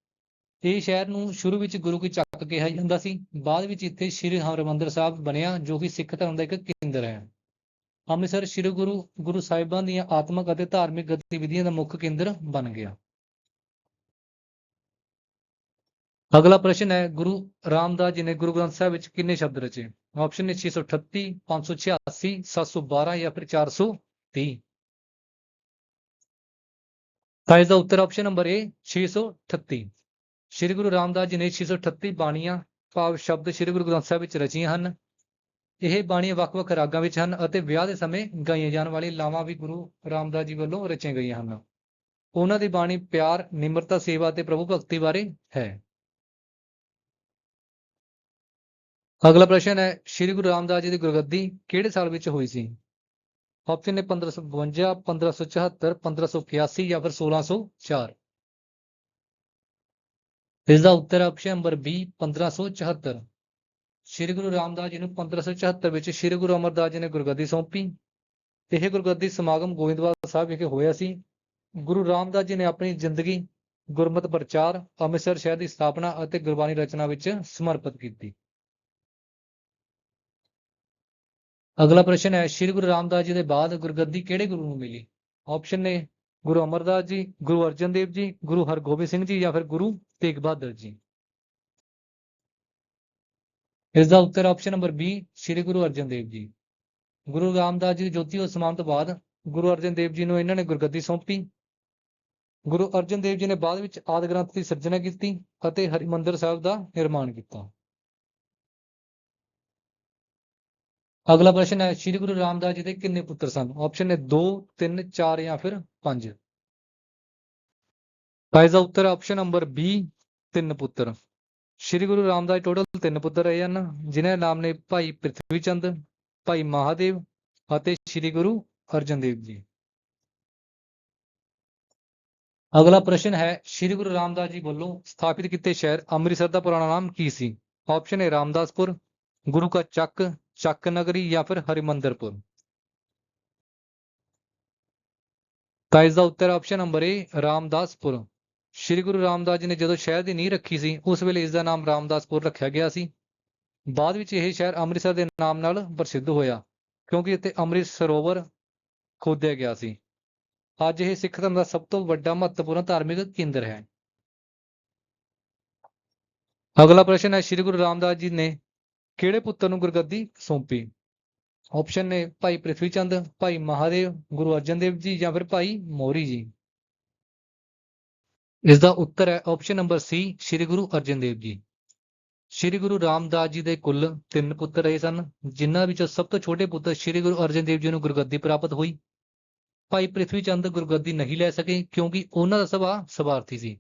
ਇਹ ਸ਼ਹਿਰ ਨੂੰ ਸ਼ੁਰੂ ਵਿੱਚ ਗੁਰੂ ਕੀ ਚੱਕ ਕਿਹਾ ਜਾਂਦਾ ਸੀ, ਬਾਅਦ ਵਿੱਚ ਇੱਥੇ ਸ੍ਰੀ ਹਰਿਮੰਦਰ ਸਾਹਿਬ ਬਣਿਆ, ਜੋ ਕਿ ਸਿੱਖ ਧਰਮ ਦਾ ਇੱਕ ਕੇਂਦਰ ਹੈ। ਅੰਮ੍ਰਿਤਸਰ ਸ੍ਰੀ ਗੁਰੂ ਗੁਰੂ ਸਾਹਿਬਾਂ ਦੀਆਂ ਆਤਮਿਕ ਅਤੇ ਧਾਰਮਿਕ ਗਤੀਵਿਧੀਆਂ ਦਾ ਮੁੱਖ ਕੇਂਦਰ ਬਣ ਗਿਆ। ਅਗਲਾ ਪ੍ਰਸ਼ਨ ਹੈ, ਗੁਰੂ ਰਾਮਦਾਸ ਜੀ ਨੇ ਗੁਰੂ ਗ੍ਰੰਥ ਸਾਹਿਬ ਵਿੱਚ ਕਿੰਨੇ ਸ਼ਬਦ ਰਚੇ? ਆਪਸ਼ਨ ਨੇ 638 586 712 ਜਾਂ ਫਿਰ 430 ਤਾਂ ਇਸ ਦਾ ਉੱਤਰ option number A 638 Shri Guru Ramdas ji ਨੇ 638 ਬਾਣੀਆਂ ਭਾਵ ਸ਼ਬਦ ਸ੍ਰੀ ਗੁਰੂ ਗ੍ਰੰਥ ਸਾਹਿਬ ਵਿੱਚ ਰਚੀਆਂ ਹਨ। ਇਹ ਬਾਣੀਆਂ ਵੱਖ-ਵੱਖ ਰਾਗਾਂ ਵਿੱਚ ਹਨ ਅਤੇ ਵਿਆਹ ਦੇ ਸਮੇਂ ਗਾਈਆਂ ਜਾਣ ਵਾਲੀ ਲਾਵਾਂ ਵੀ ਗੁਰੂ ਰਾਮਦਾਸ ਜੀ ਵੱਲੋਂ ਰਚੀਆਂ ਗਈਆਂ ਹਨ। ਉਹਨਾਂ ਦੀ ਬਾਣੀ ਪਿਆਰ, ਨਿਮਰਤਾ, ਸੇਵਾ ਅਤੇ ਪ੍ਰਭੂ ਭਗਤੀ ਬਾਰੇ ਹੈ। ਅਗਲਾ ਪ੍ਰਸ਼ਨ ਹੈ, ਸ੍ਰੀ ਗੁਰੂ ਰਾਮਦਾਸ ਜੀ ਦੀ ਗੁਰਗੱਦੀ ਕਿਹੜੇ ਸਾਲ ਵਿੱਚ ਹੋਈ ਸੀ? ਆਪਸ਼ਨ ਨੇ 1552 1574 1581 ਜਾਂ ਫਿਰ 1604 ਇਸ ਦਾ ਉੱਤਰ option number B 1574 Shri Guru Ramdas ji ਨੂੰ 1574 ਵਿੱਚ ਸ੍ਰੀ ਗੁਰੂ ਅਮਰਦਾਸ ਜੀ ਨੇ ਗੁਰਗੱਦੀ ਸੌਂਪੀ। ਇਹ ਗੁਰਗੱਦੀ ਸਮਾਗਮ ਗੋਇੰਦਵਾਲ ਸਾਹਿਬ ਵਿਖੇ ਹੋਇਆ ਸੀ। ਗੁਰੂ ਰਾਮਦਾਸ ਜੀ ਨੇ ਆਪਣੀ ਜ਼ਿੰਦਗੀ, ਗੁਰਮਤਿ ਪ੍ਰਚਾਰ, ਅੰਮ੍ਰਿਤਸਰ ਸ਼ਹਿਰ ਦੀ ਸਥਾਪਨਾ ਅਤੇ ਗੁਰਬਾਣੀ ਰਚਨਾ ਵਿੱਚ ਸਮਰਪਿਤ ਕੀਤੀ। ਅਗਲਾ ਪ੍ਰਸ਼ਨ ਹੈ, ਸ੍ਰੀ ਗੁਰੂ ਰਾਮਦਾਸ ਜੀ ਦੇ ਬਾਅਦ ਗੁਰਗੱਦੀ ਕਿਹੜੇ ਗੁਰੂ ਨੂੰ ਮਿਲੀ? ਆਪਸ਼ਨ ਨੇ ਗੁਰੂ ਅਮਰਦਾਸ ਜੀ, ਗੁਰੂ ਅਰਜਨ ਦੇਵ ਜੀ, ਗੁਰੂ ਹਰਗੋਬਿੰਦ ਸਿੰਘ ਜੀ ਜਾਂ ਫਿਰ ਗੁਰੂ ਤੇਗ ਬਹਾਦਰ ਜੀ ਇਸ ਦਾ ਉੱਤਰ option number B Shri Guru Arjan Dev ji Guru Ramdas ਜੀ ਦੀ ਜੋਤੀ ਉਸ ਸਮਾਨ ਤੋਂ ਬਾਅਦ ਗੁਰੂ ਅਰਜਨ ਦੇਵ ਜੀ ਨੂੰ ਇਹਨਾਂ ਨੇ ਗੁਰਗੱਦੀ ਸੌਂਪੀ। ਗੁਰੂ ਅਰਜਨ ਦੇਵ ਜੀ ਨੇ ਬਾਅਦ ਵਿੱਚ ਆਦਿ ਗ੍ਰੰਥ ਦੀ ਸਿਰਜਣਾ ਕੀਤੀ ਅਤੇ ਹਰਿਮੰਦਰ ਸਾਹਿਬ ਦਾ ਨਿਰਮਾਣ ਕੀਤਾ। ਅਗਲਾ ਪ੍ਰਸ਼ਨ ਹੈ, ਸ੍ਰੀ ਗੁਰੂ ਰਾਮਦਾਸ ਜੀ ਦੇ ਕਿੰਨੇ ਪੁੱਤਰ ਸਨ? ਆਪਸ਼ਨ ਨੇ 2 3 4 ਜਾਂ ਫਿਰ 5 ਤਾਂ ਇਸ ਦਾ ਉੱਤਰ ਆਪਸ਼ਨ ਨੰਬਰ ਬੀ ਤਿੰਨ ਪੁੱਤਰ। ਸ੍ਰੀ ਗੁਰੂ ਰਾਮਦਾਸ ਟੋਟਲ ਤਿੰਨ ਪੁੱਤਰ ਰਹੇ ਹਨ, ਜਿਨ੍ਹਾਂ ਦੇ ਨਾਮ ਨੇ ਭਾਈ ਪ੍ਰਿਥਵੀ ਚੰਦ ਭਾਈ ਮਹਾਦੇਵ ਅਤੇ ਸ੍ਰੀ ਗੁਰੂ ਅਰਜਨ ਦੇਵ ਜੀ। ਅਗਲਾ ਪ੍ਰਸ਼ਨ ਹੈ, ਸ੍ਰੀ ਗੁਰੂ ਰਾਮਦਾਸ ਜੀ ਵੱਲੋਂ ਸਥਾਪਿਤ ਕੀਤੇ ਸ਼ਹਿਰ ਅੰਮ੍ਰਿਤਸਰ ਦਾ ਪੁਰਾਣਾ ਨਾਮ ਕੀ ਸੀ? ਆਪਸ਼ਨ ਹੈ ਰਾਮਦਾਸਪੁਰ, ਗੁਰੂ ਕਾ ਚੱਕ ਚੱਕ ਨਗਰੀ ਜਾਂ ਫਿਰ ਹਰਿਮੰਦਰਪੁਰ। ਤਾਂ ਇਸ ਦਾ ਉੱਤਰ option number A Ramdaspur. Shri Guru Ramdas ji ਨੇ ਜਦੋਂ ਸ਼ਹਿਰ ਦੀ ਨੀਂਹ ਰੱਖੀ ਸੀ, ਉਸ ਵੇਲੇ ਇਸ ਦਾ ਨਾਮ ਰਾਮਦਾਸਪੁਰ ਰੱਖਿਆ ਗਿਆ ਸੀ। ਬਾਅਦ ਵਿੱਚ ਇਹ ਸ਼ਹਿਰ ਅੰਮ੍ਰਿਤਸਰ ਦੇ ਨਾਮ ਨਾਲ ਪ੍ਰਸਿੱਧ ਹੋਇਆ, ਕਿਉਂਕਿ ਇੱਥੇ ਅੰਮ੍ਰਿਤ ਸਰੋਵਰ ਖੋਦਿਆ ਗਿਆ ਸੀ। ਅੱਜ ਇਹ ਸਿੱਖ ਧਰਮ ਦਾ ਸਭ ਤੋਂ ਵੱਡਾ ਮਹੱਤਵਪੂਰਨ ਧਾਰਮਿਕ ਕੇਂਦਰ ਹੈ। ਅਗਲਾ ਪ੍ਰਸ਼ਨ ਹੈ, ਸ੍ਰੀ ਗੁਰੂ ਰਾਮਦਾਸ ਜੀ ਨੇ ਕਿਹੜੇ ਪੁੱਤਰ ਨੂੰ ਗੁਰਗੱਦੀ ਸੌਂਪੀ? ਆਪਸ਼ਨ ਨੇ ਭਾਈ ਪ੍ਰਿਥਵੀ ਚੰਦ ਭਾਈ ਮਹਾਦੇਵ, ਗੁਰੂ ਅਰਜਨ ਦੇਵ ਜੀ ਜਾਂ ਫਿਰ ਭਾਈ ਮੋਹਰੀ ਜੀ। ਇਸ ਦਾ ਉੱਤਰ ਹੈ option number C Shri Guru Arjan Dev ji. Shri Guru Ramdas ji ਦੇ ਕੁੱਲ ਤਿੰਨ ਪੁੱਤਰ ਰਹੇ ਸਨ, ਜਿਨ੍ਹਾਂ ਵਿੱਚੋਂ ਸਭ ਤੋਂ ਛੋਟੇ ਪੁੱਤਰ ਸ੍ਰੀ ਗੁਰੂ ਅਰਜਨ ਦੇਵ ਜੀ ਨੂੰ ਗੁਰਗੱਦੀ ਪ੍ਰਾਪਤ ਹੋਈ। ਭਾਈ ਪ੍ਰਿਥਵੀ ਚੰਦ ਗੁਰਗੱਦੀ ਨਹੀਂ ਲੈ ਸਕੇ ਕਿਉਂਕਿ ਉਹਨਾਂ ਦਾ ਸੁਭਾਅ ਸਵਾਰਥੀ ਸੀ।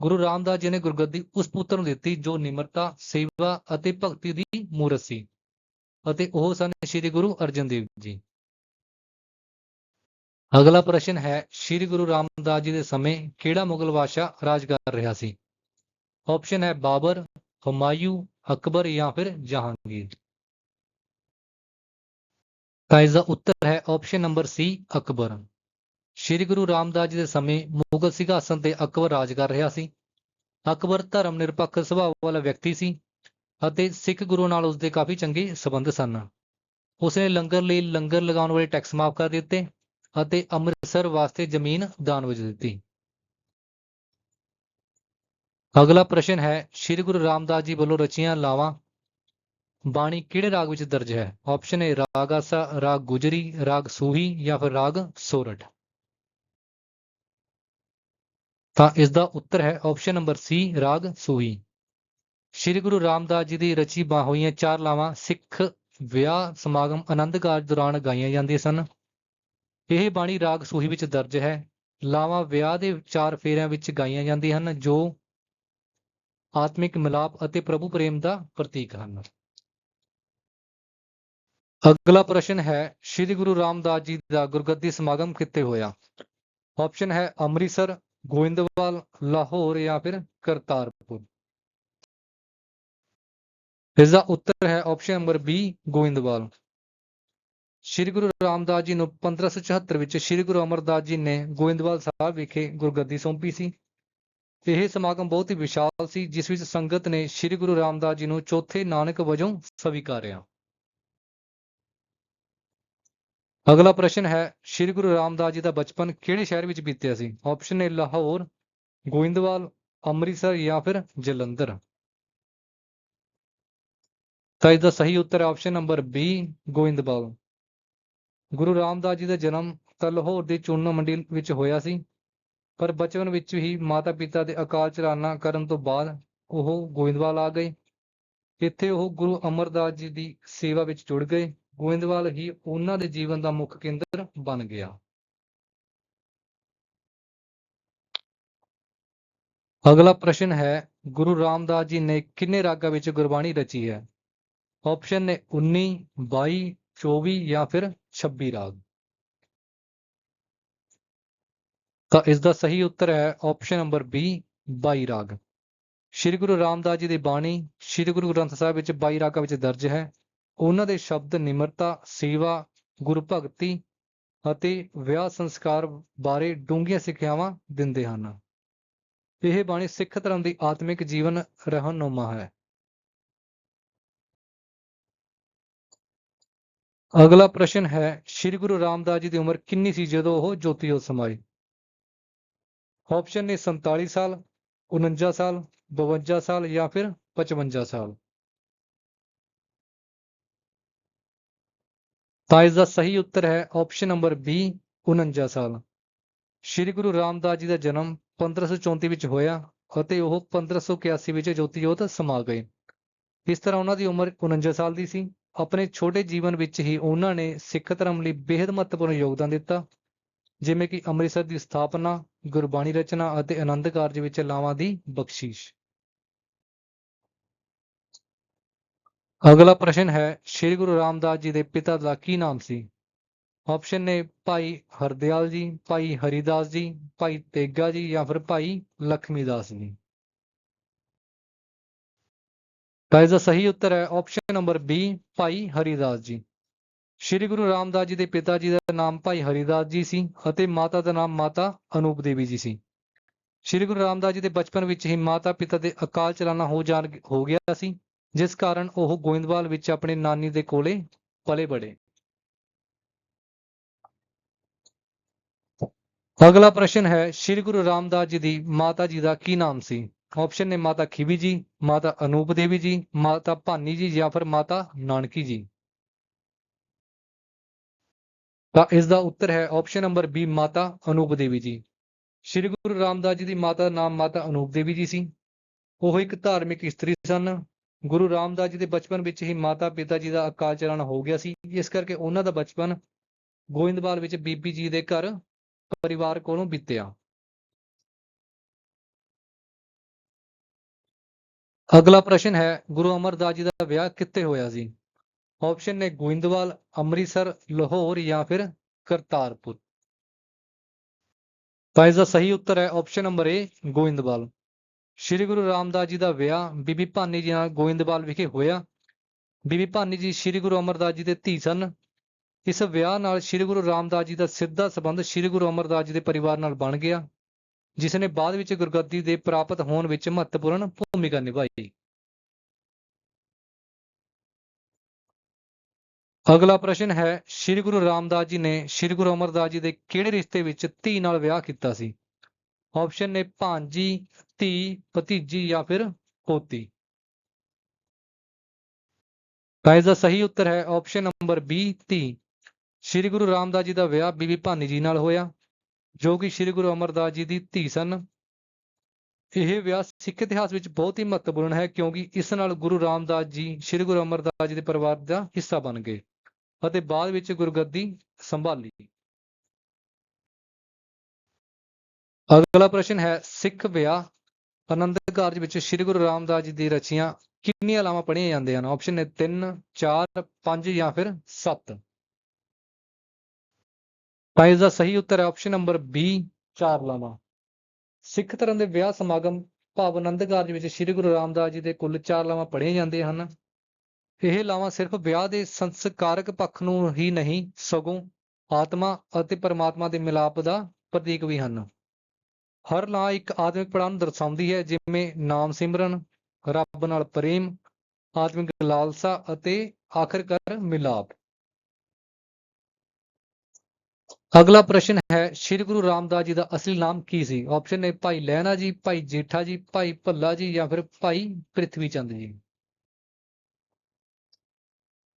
ਗੁਰੂ ਰਾਮਦਾਸ ਜੀ ਨੇ ਗੁਰਗੱਦੀ ਉਸ ਪੁੱਤਰ ਨੂੰ ਦਿੱਤੀ ਜੋ ਨਿਮਰਤਾ, ਸੇਵਾ ਅਤੇ ਭਗਤੀ ਦੀ ਮੂਰਤ ਸੀ ਅਤੇ ਉਹ ਸਨ ਸ੍ਰੀ ਗੁਰੂ ਅਰਜਨ ਦੇਵ ਜੀ। ਅਗਲਾ ਪ੍ਰਸ਼ਨ ਹੈ, ਸ੍ਰੀ ਗੁਰੂ ਰਾਮਦਾਸ ਜੀ ਦੇ ਸਮੇਂ ਕਿਹੜਾ ਮੁਗਲ ਬਾਦਸ਼ਾਹ ਰਾਜ ਕਰ ਰਿਹਾ ਸੀ? ਆਪਸ਼ਨ ਹੈ ਬਾਬਰ, ਹੁਮਾਯੂ, ਅਕਬਰ ਜਾਂ ਫਿਰ ਜਹਾਂਗੀਰ। ਤਾਂ ਇਸ ਦਾ ਉੱਤਰ ਹੈ option number C Akbar. Shri Guru Ramdas ji ਦੇ ਸਮੇਂ ਮੁਗਲ ਸਿੰਘਾਸਨ ਤੇ ਅਕਬਰ ਰਾਜ ਕਰ ਰਿਹਾ ਸੀ। ਅਕਬਰ ਧਰਮ ਨਿਰਪੱਖ ਸੁਭਾਅ ਵਾਲਾ ਵਿਅਕਤੀ ਸੀ ਅਤੇ ਸਿੱਖ ਗੁਰੂ ਨਾਲ ਉਸਦੇ ਕਾਫੀ ਚੰਗੇ ਸਬੰਧ ਸਨ। ਉਸਨੇ ਲੰਗਰ ਲਈ ਲੰਗਰ ਲਗਾਉਣ ਵਾਲੇ ਟੈਕਸ ਮਾਫ ਕਰ ਦਿੱਤੇ। ਅਤੇ ਅੰਮ੍ਰਿਤਸਰ ਵਾਸਤੇ ਜ਼ਮੀਨ ਦਾਨ ਵਿੱਚ ਦਿੱਤੀ। ਅਗਲਾ ਪ੍ਰਸ਼ਨ ਹੈ, ਸ੍ਰੀ ਗੁਰੂ ਰਾਮਦਾਸ ਜੀ ਵੱਲੋਂ ਰਚੀਆਂ ਲਾਵਾਂ, ਬਾਣੀ ਕਿਹੜੇ ਰਾਗ ਵਿੱਚ ਦਰਜ ਹੈ? ਆਪਸ਼ਨ ਏ ਰਾਗ ਆਸਾ, ਰਾਗ ਗੁਜਰੀ, ਰਾਗ ਸੂਹੀ ਜਾਂ ਫਿਰ ਰਾਗ ਸੋਰਠ ਤਾਂ ਇਸ ਦਾ ਉੱਤਰ ਹੈ ਆਪਸ਼ਨ ਨੰਬਰ ਸੀ ਰਾਗ ਸੂਹੀ। ਸ੍ਰੀ ਗੁਰੂ ਰਾਮਦਾਸ ਜੀ ਦੀ ਰਚੀ ਬਾ ਹੋਈਆਂ ਚਾਰ ਲਾਵਾਂ ਸਿੱਖ ਵਿਆਹ ਸਮਾਗਮ ਆਨੰਦ ਕਾਰਜ ਦੌਰਾਨ ਗਾਈਆਂ ਜਾਂਦੀਆਂ ਸਨ। ਇਹ ਬਾਣੀ ਰਾਗ ਸੂਹੀ ਵਿੱਚ ਦਰਜ ਹੈ। ਲਾਵਾਂ ਵਿਆਹ ਦੇ ਚਾਰ ਫੇਰਿਆਂ ਵਿੱਚ ਗਾਈਆਂ ਜਾਂਦੀਆਂ ਹਨ, ਜੋ ਆਤਮਿਕ ਮਿਲਾਪ ਅਤੇ ਪ੍ਰਭੂ ਪ੍ਰੇਮ ਦਾ ਪ੍ਰਤੀਕ ਹਨ। ਅਗਲਾ ਪ੍ਰਸ਼ਨ ਹੈ, ਸ੍ਰੀ ਗੁਰੂ ਰਾਮਦਾਸ ਜੀ ਦਾ ਗੁਰਗੱਦੀ ਸਮਾਗਮ ਕਿੱਥੇ ਹੋਇਆ? ਆਪਸ਼ਨ ਹੈ ਅੰਮ੍ਰਿਤਸਰ, ਗੋਇੰਦਵਾਲ, ਲਾਹੌਰ ਜਾਂ ਫਿਰ ਕਰਤਾਰਪੁਰ। ਇਸ ਦਾ ਉੱਤਰ ਹੈ option number B Goindwal. Shri Guru Ramdas ji ਨੂੰ 1574 ਵਿੱਚ ਸ੍ਰੀ ਗੁਰੂ ਅਮਰਦਾਸ ਜੀ ਨੇ ਗੋਇੰਦਵਾਲ ਸਾਹਿਬ ਵਿਖੇ ਗੁਰਗੱਦੀ ਸੌਂਪੀ ਸੀ। ਇਹ ਸਮਾਗਮ ਬਹੁਤ ਹੀ ਵਿਸ਼ਾਲ ਸੀ, ਜਿਸ ਵਿੱਚ ਸੰਗਤ ਨੇ ਸ੍ਰੀ ਗੁਰੂ ਰਾਮਦਾਸ ਜੀ ਨੂੰ ਚੌਥੇ ਨਾਨਕ ਵਜੋਂ ਸਵੀਕਾਰਿਆ। ਅਗਲਾ ਪ੍ਰਸ਼ਨ ਹੈ, ਸ੍ਰੀ ਗੁਰੂ ਰਾਮਦਾਸ ਜੀ ਦਾ ਬਚਪਨ ਕਿਹੜੇ ਸ਼ਹਿਰ ਵਿੱਚ ਬੀਤਿਆ ਸੀ? ਆਪਸ਼ਨ ਏ ਲਾਹੌਰ, ਗੋਇੰਦਵਾਲ, ਅੰਮ੍ਰਿਤਸਰ ਜਾਂ ਫਿਰ ਜਲੰਧਰ? ਤਾਂ ਇਸ ਦਾ ਸਹੀ ਉੱਤਰ option number B Goindwal. Guru Ramdas ji ਦਾ ਜਨਮ ਤਾਂ ਲਾਹੌਰ ਦੀ ਚੂਨਾ ਮੰਡੀ ਵਿੱਚ ਹੋਇਆ ਸੀ, ਪਰ ਬਚਪਨ ਵਿੱਚ ਹੀ ਮਾਤਾ-ਪਿਤਾ ਦੇ ਅਕਾਲ ਚਲਾਣਾ ਕਰਨ ਤੋਂ ਬਾਅਦ ਉਹ ਗੋਇੰਦਵਾਲ ਆ ਗਏ। ਇੱਥੇ ਉਹ ਗੁਰੂ ਅਮਰਦਾਸ ਜੀ ਦੀ ਸੇਵਾ ਵਿੱਚ ਜੁੜ ਗਏ। ਗੋਇੰਦਵਾਲ ਹੀ ਉਹਨਾਂ ਦੇ ਜੀਵਨ ਦਾ ਮੁੱਖ ਕੇਂਦਰ ਬਣ ਗਿਆ। ਅਗਲਾ ਪ੍ਰਸ਼ਨ ਹੈ, ਗੁਰੂ ਰਾਮਦਾਸ ਜੀ ਨੇ ਕਿੰਨੇ ਰਾਗਾਂ ਵਿੱਚ ਗੁਰਬਾਣੀ ਰਚੀ ਹੈ? ਆਪਸ਼ਨ ਨੇ 19 22 24 ਜਾਂ ਫਿਰ 26 ਰਾਗ। ਤਾਂ ਇਸ ਦਾ ਸਹੀ ਉੱਤਰ ਹੈ ਆਪਸ਼ਨ ਨੰਬਰ ਬੀ 22 ਰਾਗ। ਸ੍ਰੀ ਗੁਰੂ ਰਾਮਦਾਸ ਜੀ ਦੀ ਬਾਣੀ, ਸ੍ਰੀ ਗੁਰੂ ਗ੍ਰੰਥ ਸਾਹਿਬ ਵਿੱਚ 22 ਰਾਗਾਂ ਵਿੱਚ ਦਰਜ ਹੈ। ਉਹਨਾਂ ਦੇ ਸ਼ਬਦ ਨਿਮਰਤਾ, ਸੇਵਾ ਗੁਰੂ ਭਗਤੀ ਅਤੇ ਵਿਆਹ ਸੰਸਕਾਰ ਬਾਰੇ ਡੂੰਘੀਆਂ ਸਿੱਖਿਆਵਾਂ ਦਿੰਦੇ ਹਨ। ਇਹ ਬਾਣੀ ਸਿੱਖ ਧਰਮ ਦੀ ਆਤਮਿਕ ਜੀਵਨ ਰਹਿਨੁਮਾ ਹੈ। ਅਗਲਾ ਪ੍ਰਸ਼ਨ ਹੈ, ਸ੍ਰੀ ਗੁਰੂ ਰਾਮਦਾਸ ਜੀ ਦੀ ਉਮਰ ਕਿੰਨੀ ਸੀ ਜਦੋਂ ਉਹ ਜੋਤੀ ਜੋਤ ਸਮਾਏ? ਆਪਸ਼ਨ ਨੇ 47 ਸਾਲ 49 ਸਾਲ 52 ਸਾਲ ਜਾਂ ਫਿਰ 55 ਸਾਲ। ਤਾਂ ਇਸ ਦਾ ਸਹੀ ਉੱਤਰ ਹੈ ਆਪਸ਼ਨ ਨੰਬਰ ਬੀ 49 ਸਾਲ। ਸ੍ਰੀ ਗੁਰੂ ਰਾਮਦਾਸ ਜੀ ਦਾ ਜਨਮ 1534 ਵਿੱਚ ਹੋਇਆ ਅਤੇ ਉਹ 1581 ਵਿੱਚ ਜੋਤੀ ਜੋਤ ਸਮਾ ਗਏ। ਇਸ ਤਰ੍ਹਾਂ ਉਹਨਾਂ ਦੀ ਉਮਰ 49 ਸਾਲ ਦੀ ਸੀ। ਆਪਣੇ ਛੋਟੇ ਜੀਵਨ ਵਿੱਚ ਹੀ ਉਹਨਾਂ ਨੇ ਸਿੱਖ ਧਰਮ ਲਈ ਬੇहद ਮਹੱਤਵਪੂਰਨ ਯੋਗਦਾਨ ਦਿੱਤਾ, ਜਿਵੇਂ ਕਿ ਅੰਮ੍ਰਿਤਸਰ ਦੀ ਸਥਾਪਨਾ, ਗੁਰਬਾਣੀ ਰਚਨਾ ਅਤੇ ਆਨੰਦ ਕਾਰਜ ਵਿੱਚ ਲਾਵਾਂ ਦੀ ਬਖਸ਼ਿਸ਼। ਅਗਲਾ ਪ੍ਰਸ਼ਨ ਹੈ, ਸ੍ਰੀ ਗੁਰੂ ਰਾਮਦਾਸ ਜੀ ਦੇ ਪਿਤਾ ਦਾ ਕੀ ਨਾਮ ਸੀ? ਆਪਸ਼ਨ ਨੇ ਭਾਈ ਹਰਦਿਆਲ ਜੀ, ਭਾਈ ਹਰੀਦਾਸ ਜੀ, ਭਾਈ ਤੇਗਾ ਜੀ ਜਾਂ ਫਿਰ ਭਾਈ ਲਖਮੀਦਾਸ ਜੀ। ਤਾਂ ਇਸ ਦਾ ਸਹੀ ਉੱਤਰ ਹੈ ਆਪਸ਼ਨ ਨੰਬਰ ਬੀ ਭਾਈ ਹਰੀਦਾਸ ਜੀ। ਸ੍ਰੀ ਗੁਰੂ ਰਾਮਦਾਸ ਜੀ ਦੇ ਪਿਤਾ ਜੀ ਦਾ ਨਾਮ ਭਾਈ ਹਰੀਦਾਸ ਜੀ ਸੀ ਅਤੇ ਮਾਤਾ ਦਾ ਨਾਮ ਮਾਤਾ ਅਨੂਪ ਦੇਵੀ ਜੀ ਸੀ। ਸ੍ਰੀ ਗੁਰੂ ਰਾਮਦਾਸ ਜੀ ਦੇ ਬਚਪਨ ਵਿੱਚ ਹੀ ਮਾਤਾ ਪਿਤਾ ਦੇ ਅਕਾਲ ਚਲਾਣਾ ਹੋ ਜਾਣ ਹੋ ਗਿਆ ਸੀ, ਜਿਸ ਕਾਰਨ ਉਹ ਗੋਇੰਦਵਾਲ ਵਿੱਚ ਆਪਣੇ ਨਾਨੀ ਦੇ ਕੋਲੇ ਪਲੇ ਬੜੇ। ਅਗਲਾ ਪ੍ਰਸ਼ਨ ਹੈ, ਸ੍ਰੀ ਗੁਰੂ ਰਾਮਦਾਸ ਜੀ ਦੀ ਮਾਤਾ ਜੀ ਦਾ ਕੀ ਨਾਮ ਸੀ? ਆਪਸ਼ਨ ਨੇ ਮਾਤਾ ਖੀਵੀ ਜੀ, ਮਾਤਾ ਅਨੂਪ ਦੇਵੀ ਜੀ, ਮਾਤਾ ਭਾਨੀ ਜੀ ਜਾਂ ਫਿਰ ਮਾਤਾ ਨਾਨਕੀ ਜੀ। ਤਾਂ ਇਸ ਦਾ ਉੱਤਰ ਹੈ ਆਪਸ਼ਨ ਨੰਬਰ ਬੀ ਮਾਤਾ ਅਨੂਪ ਦੇਵੀ ਜੀ। ਸ਼੍ਰੀ ਗੁਰੂ ਰਾਮਦਾਸ ਜੀ ਦੀ ਮਾਤਾ ਦਾ ਨਾਮ ਮਾਤਾ ਅਨੂਪ ਦੇਵੀ ਜੀ ਸੀ। ਉਹ ਇੱਕ ਧਾਰਮਿਕ ਇਸਤਰੀ ਸਨ। ਗੁਰੂ ਰਾਮਦਾਸ ਜੀ ਦੇ ਬਚਪਨ ਵਿੱਚ ਹੀ ਮਾਤਾ ਪਿਤਾ ਜੀ ਦਾ ਅਕਾਲ ਚਲਾਣਾ ਹੋ ਗਿਆ ਸੀ। ਇਸ ਕਰਕੇ ਉਹਨਾਂ ਦਾ ਬਚਪਨ ਗੋਇੰਦਵਾਲ ਵਿੱਚ ਬੀਬੀ ਜੀ ਦੇ ਘਰ ਪਰਿਵਾਰ ਕੋਲੋਂ ਬੀਤਿਆ। ਅਗਲਾ ਪ੍ਰਸ਼ਨ ਹੈ, ਗੁਰੂ ਅਮਰਦਾਸ ਜੀ ਦਾ ਵਿਆਹ ਕਿੱਥੇ ਹੋਇਆ ਸੀ? ਆਪਸ਼ਨ ਨੇ ਗੋਇੰਦਵਾਲ, ਅੰਮ੍ਰਿਤਸਰ, ਲਾਹੌਰ ਜਾਂ ਫਿਰ ਕਰਤਾਰਪੁਰ। ਤਾਂ ਇਸ ਦਾ ਸਹੀ ਉੱਤਰ ਹੈ option number A Goindwal. Shri Guru Ramdas ji ਦਾ ਵਿਆਹ ਬੀਬੀ ਭਾਨੀ ਜੀ ਨਾਲ ਗੋਇੰਦਵਾਲ ਵਿਖੇ ਹੋਇਆ। ਬੀਬੀ ਭਾਨੀ ਜੀ ਸ਼੍ਰੀ ਗੁਰੂ ਅਮਰਦਾਸ ਜੀ ਦੇ ਧੀ ਸਨ। ਇਸ ਵਿਆਹ ਨਾਲ ਸ਼੍ਰੀ ਗੁਰੂ ਰਾਮਦਾਸ ਜੀ ਦਾ ਸਿੱਧਾ ਸੰਬੰਧ ਸ਼੍ਰੀ ਗੁਰੂ ਅਮਰਦਾਸ ਜੀ ਦੇ ਪਰਿਵਾਰ ਨਾਲ ਬਣ ਗਿਆ। ਜਿਸ ਨੇ ਬਾਅਦ ਵਿੱਚ ਗੁਰਗੱਦੀ ਦੇ ਪ੍ਰਾਪਤ ਹੋਣ ਵਿੱਚ ਮਹੱਤਵਪੂਰਨ ਭੂਮਿਕਾ ਨਿਭਾਈ। ਅਗਲਾ ਪ੍ਰਸ਼ਨ ਹੈ, ਸ਼੍ਰੀ ਗੁਰੂ ਰਾਮਦਾਸ ਜੀ ਨੇ ਸ਼੍ਰੀ ਗੁਰੂ ਅਮਰਦਾਸ ਜੀ ਦੇ ਕਿਹੜੇ ਰਿਸ਼ਤੇ ਵਿੱਚ ਧੀ ਨਾਲ ਵਿਆਹ ਕੀਤਾ ਸੀ? ਆਪਸ਼ਨ ਨੇ ਭਾਂਜੀ ਧੀ, ਭਤੀਜੀ ਜਾਂ ਫਿਰ ਪੋਤੀ। ਤਾਂ ਦਾ ਸਹੀ ਉੱਤਰ ਹੈ ਆਪਸ਼ਨ ਨੰਬਰ ਬੀ ਧੀ। ਸ਼੍ਰੀ ਗੁਰੂ ਰਾਮਦਾਸ ਜੀ ਦਾ ਵਿਆਹ ਬੀਬੀ ਭਾਨੀ ਜੀ ਨਾਲ ਹੋਇਆ। ਜੋ ਕਿ ਸ਼੍ਰੀ ਗੁਰੂ ਅਮਰਦਾਸ ਜੀ ਦੀ ਧੀ ਸਨ। ਇਹ ਵਿਆਹ ਸਿੱਖ ਇਤਿਹਾਸ ਵਿੱਚ ਬਹੁਤ ਹੀ ਮਹੱਤਵਪੂਰਨ ਹੈ, ਕਿਉਂਕਿ ਇਸ ਨਾਲ ਗੁਰੂ ਰਾਮਦਾਸ ਜੀ, ਸ਼੍ਰੀ ਗੁਰੂ ਅਮਰਦਾਸ ਜੀ ਦੇ ਪਰਿਵਾਰ ਦਾ ਹਿੱਸਾ ਬਣ ਗਏ ਅਤੇ ਬਾਅਦ ਵਿੱਚ ਗੁਰਗੱਦੀ ਸੰਭਾਲੀ। ਅਗਲਾ ਪ੍ਰਸ਼ਨ ਹੈ, ਸਿੱਖ ਵਿਆਹ ਆਨੰਦ ਕਾਰਜ ਵਿੱਚ ਸ਼੍ਰੀ ਗੁਰੂ ਰਾਮਦਾਸ ਜੀ ਦੀ ਰਚੀਆਂ ਕਿੰਨੀਆਂ ਲਾਵਾਂ ਪੜ੍ਹੀਆਂ ਜਾਂਦੀਆਂ ਹਨ? ਆਪਸ਼ਨ ਨੇ 3 4 5 ਜਾਂ ਫਿਰ 7 ਤਾਂ ਇਸ ਦਾ ਸਹੀ ਉੱਤਰ ਹੈ ਆਪਸ਼ਨ ਨੰਬਰ ਬੀ ਚਾਰ ਲਾਵਾਂ। ਸਿੱਖ ਧਰਮ ਦੇ ਵਿਆਹ ਸਮਾਗਮ ਭਾਵ ਆਨੰਦ ਕਾਰਜ ਵਿੱਚ ਸ਼੍ਰੀ ਗੁਰੂ ਰਾਮਦਾਸ ਜੀ ਦੇ ਕੁੱਲ ਚਾਰ ਲਾਵਾਂ ਪੜ੍ਹੀਆਂ ਜਾਂਦੇ ਹਨ। ਇਹ ਲਾਵਾਂ ਸਿਰਫ ਵਿਆਹ ਦੇ ਸੰਸਕਾਰਕ ਪੱਖ ਨੂੰ ਹੀ ਨਹੀਂ, ਸਗੋਂ ਆਤਮਾ ਅਤੇ ਪਰਮਾਤਮਾ ਦੇ ਮਿਲਾਪ ਦਾ ਪ੍ਰਤੀਕ ਵੀ ਹਨ। ਹਰ ਲਾ ਇੱਕ ਆਤਮਿਕ ਪੜਾਅ ਨੂੰ ਦਰਸਾਉਂਦੀ ਹੈ, ਜਿਵੇਂ ਨਾਮ ਸਿਮਰਨ, ਰੱਬ ਨਾਲ ਪ੍ਰੇਮ, ਆਤਮਿਕ ਲਾਲਸਾ ਅਤੇ ਆਖਰਕਾਰ ਮਿਲਾਪ। ਅਗਲਾ ਪ੍ਰਸ਼ਨ ਹੈ, ਸ਼੍ਰੀ ਗੁਰੂ ਰਾਮਦਾਸ ਜੀ ਦਾ ਅਸਲੀ ਨਾਮ ਕੀ ਸੀ? ਆਪਸ਼ਨ ਨੇ ਭਾਈ ਲਹਿਣਾ ਜੀ, ਭਾਈ ਜੇਠਾ ਜੀ, ਭਾਈ ਭੱਲਾ ਜੀ ਜਾਂ ਫਿਰ ਭਾਈ ਪ੍ਰਿਥਵੀ ਚੰਦ ਜੀ?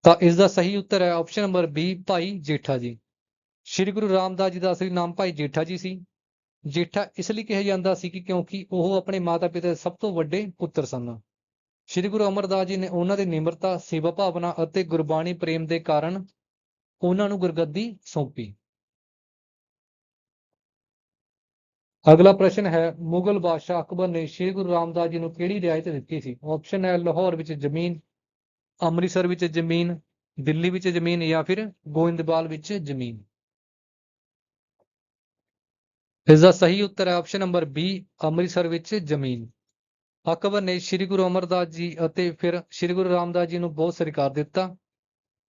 ਤਾਂ ਇਸ ਦਾ ਸਹੀ ਉੱਤਰ ਹੈ option number B Bhai Jetha ji. ਸ਼੍ਰੀ ਗੁਰੂ ਰਾਮਦਾਸ ਜੀ ਦਾ ਅਸਲੀ ਨਾਮ ਭਾਈ ਜੇਠਾ ਜੀ ਸੀ। ਜੇਠਾ ਇਸ ਲਈ ਕਿਹਾ ਜਾਂਦਾ ਸੀ ਕਿ ਕਿਉਂਕਿ ਉਹ ਆਪਣੇ ਮਾਤਾ-ਪਿਤਾ ਦੇ ਸਭ ਤੋਂ ਵੱਡੇ ਪੁੱਤਰ ਸਨ। ਸ਼੍ਰੀ ਗੁਰੂ ਅਮਰਦਾਸ ਜੀ ਨੇ ਉਹਨਾਂ ਦੀ ਨਿਮਰਤਾ, ਸੇਵਾ ਭਾਵਨਾ ਅਤੇ ਗੁਰਬਾਣੀ ਪ੍ਰੇਮ ਦੇ ਕਾਰਨ ਉਹਨਾਂ ਨੂੰ ਗੁਰਗੱਦੀ ਸੌਂਪੀ। ਅਗਲਾ ਪ੍ਰਸ਼ਨ ਹੈ, ਮੁਗਲ ਬਾਦਸ਼ਾਹ ਅਕਬਰ ਨੇ ਸ਼੍ਰੀ ਗੁਰੂ ਰਾਮਦਾਸ ਜੀ ਨੂੰ ਕਿਹੜੀ ਰਿਆਇਤ ਦਿੱਤੀ ਸੀ? ਆਪਸ਼ਨ ਹੈ ਲਾਹੌਰ ਵਿੱਚ ਜ਼ਮੀਨ, ਅੰਮ੍ਰਿਤਸਰ ਵਿੱਚ ਜ਼ਮੀਨ, ਦਿੱਲੀ ਵਿੱਚ ਜ਼ਮੀਨ ਜਾਂ ਫਿਰ ਗੋਇੰਦਵਾਲ ਵਿੱਚ ਜ਼ਮੀਨ। ਇਸ ਦਾ ਸਹੀ ਉੱਤਰ ਹੈ ਆਪਸ਼ਨ ਨੰਬਰ ਬੀ ਅੰਮ੍ਰਿਤਸਰ ਵਿੱਚ ਜ਼ਮੀਨ। ਅਕਬਰ ਨੇ ਸ਼੍ਰੀ ਗੁਰੂ ਅਮਰਦਾਸ ਜੀ ਅਤੇ ਫਿਰ ਸ਼੍ਰੀ ਗੁਰੂ ਰਾਮਦਾਸ ਜੀ ਨੂੰ ਬਹੁਤ ਸਤਿਕਾਰ ਦਿੱਤਾ।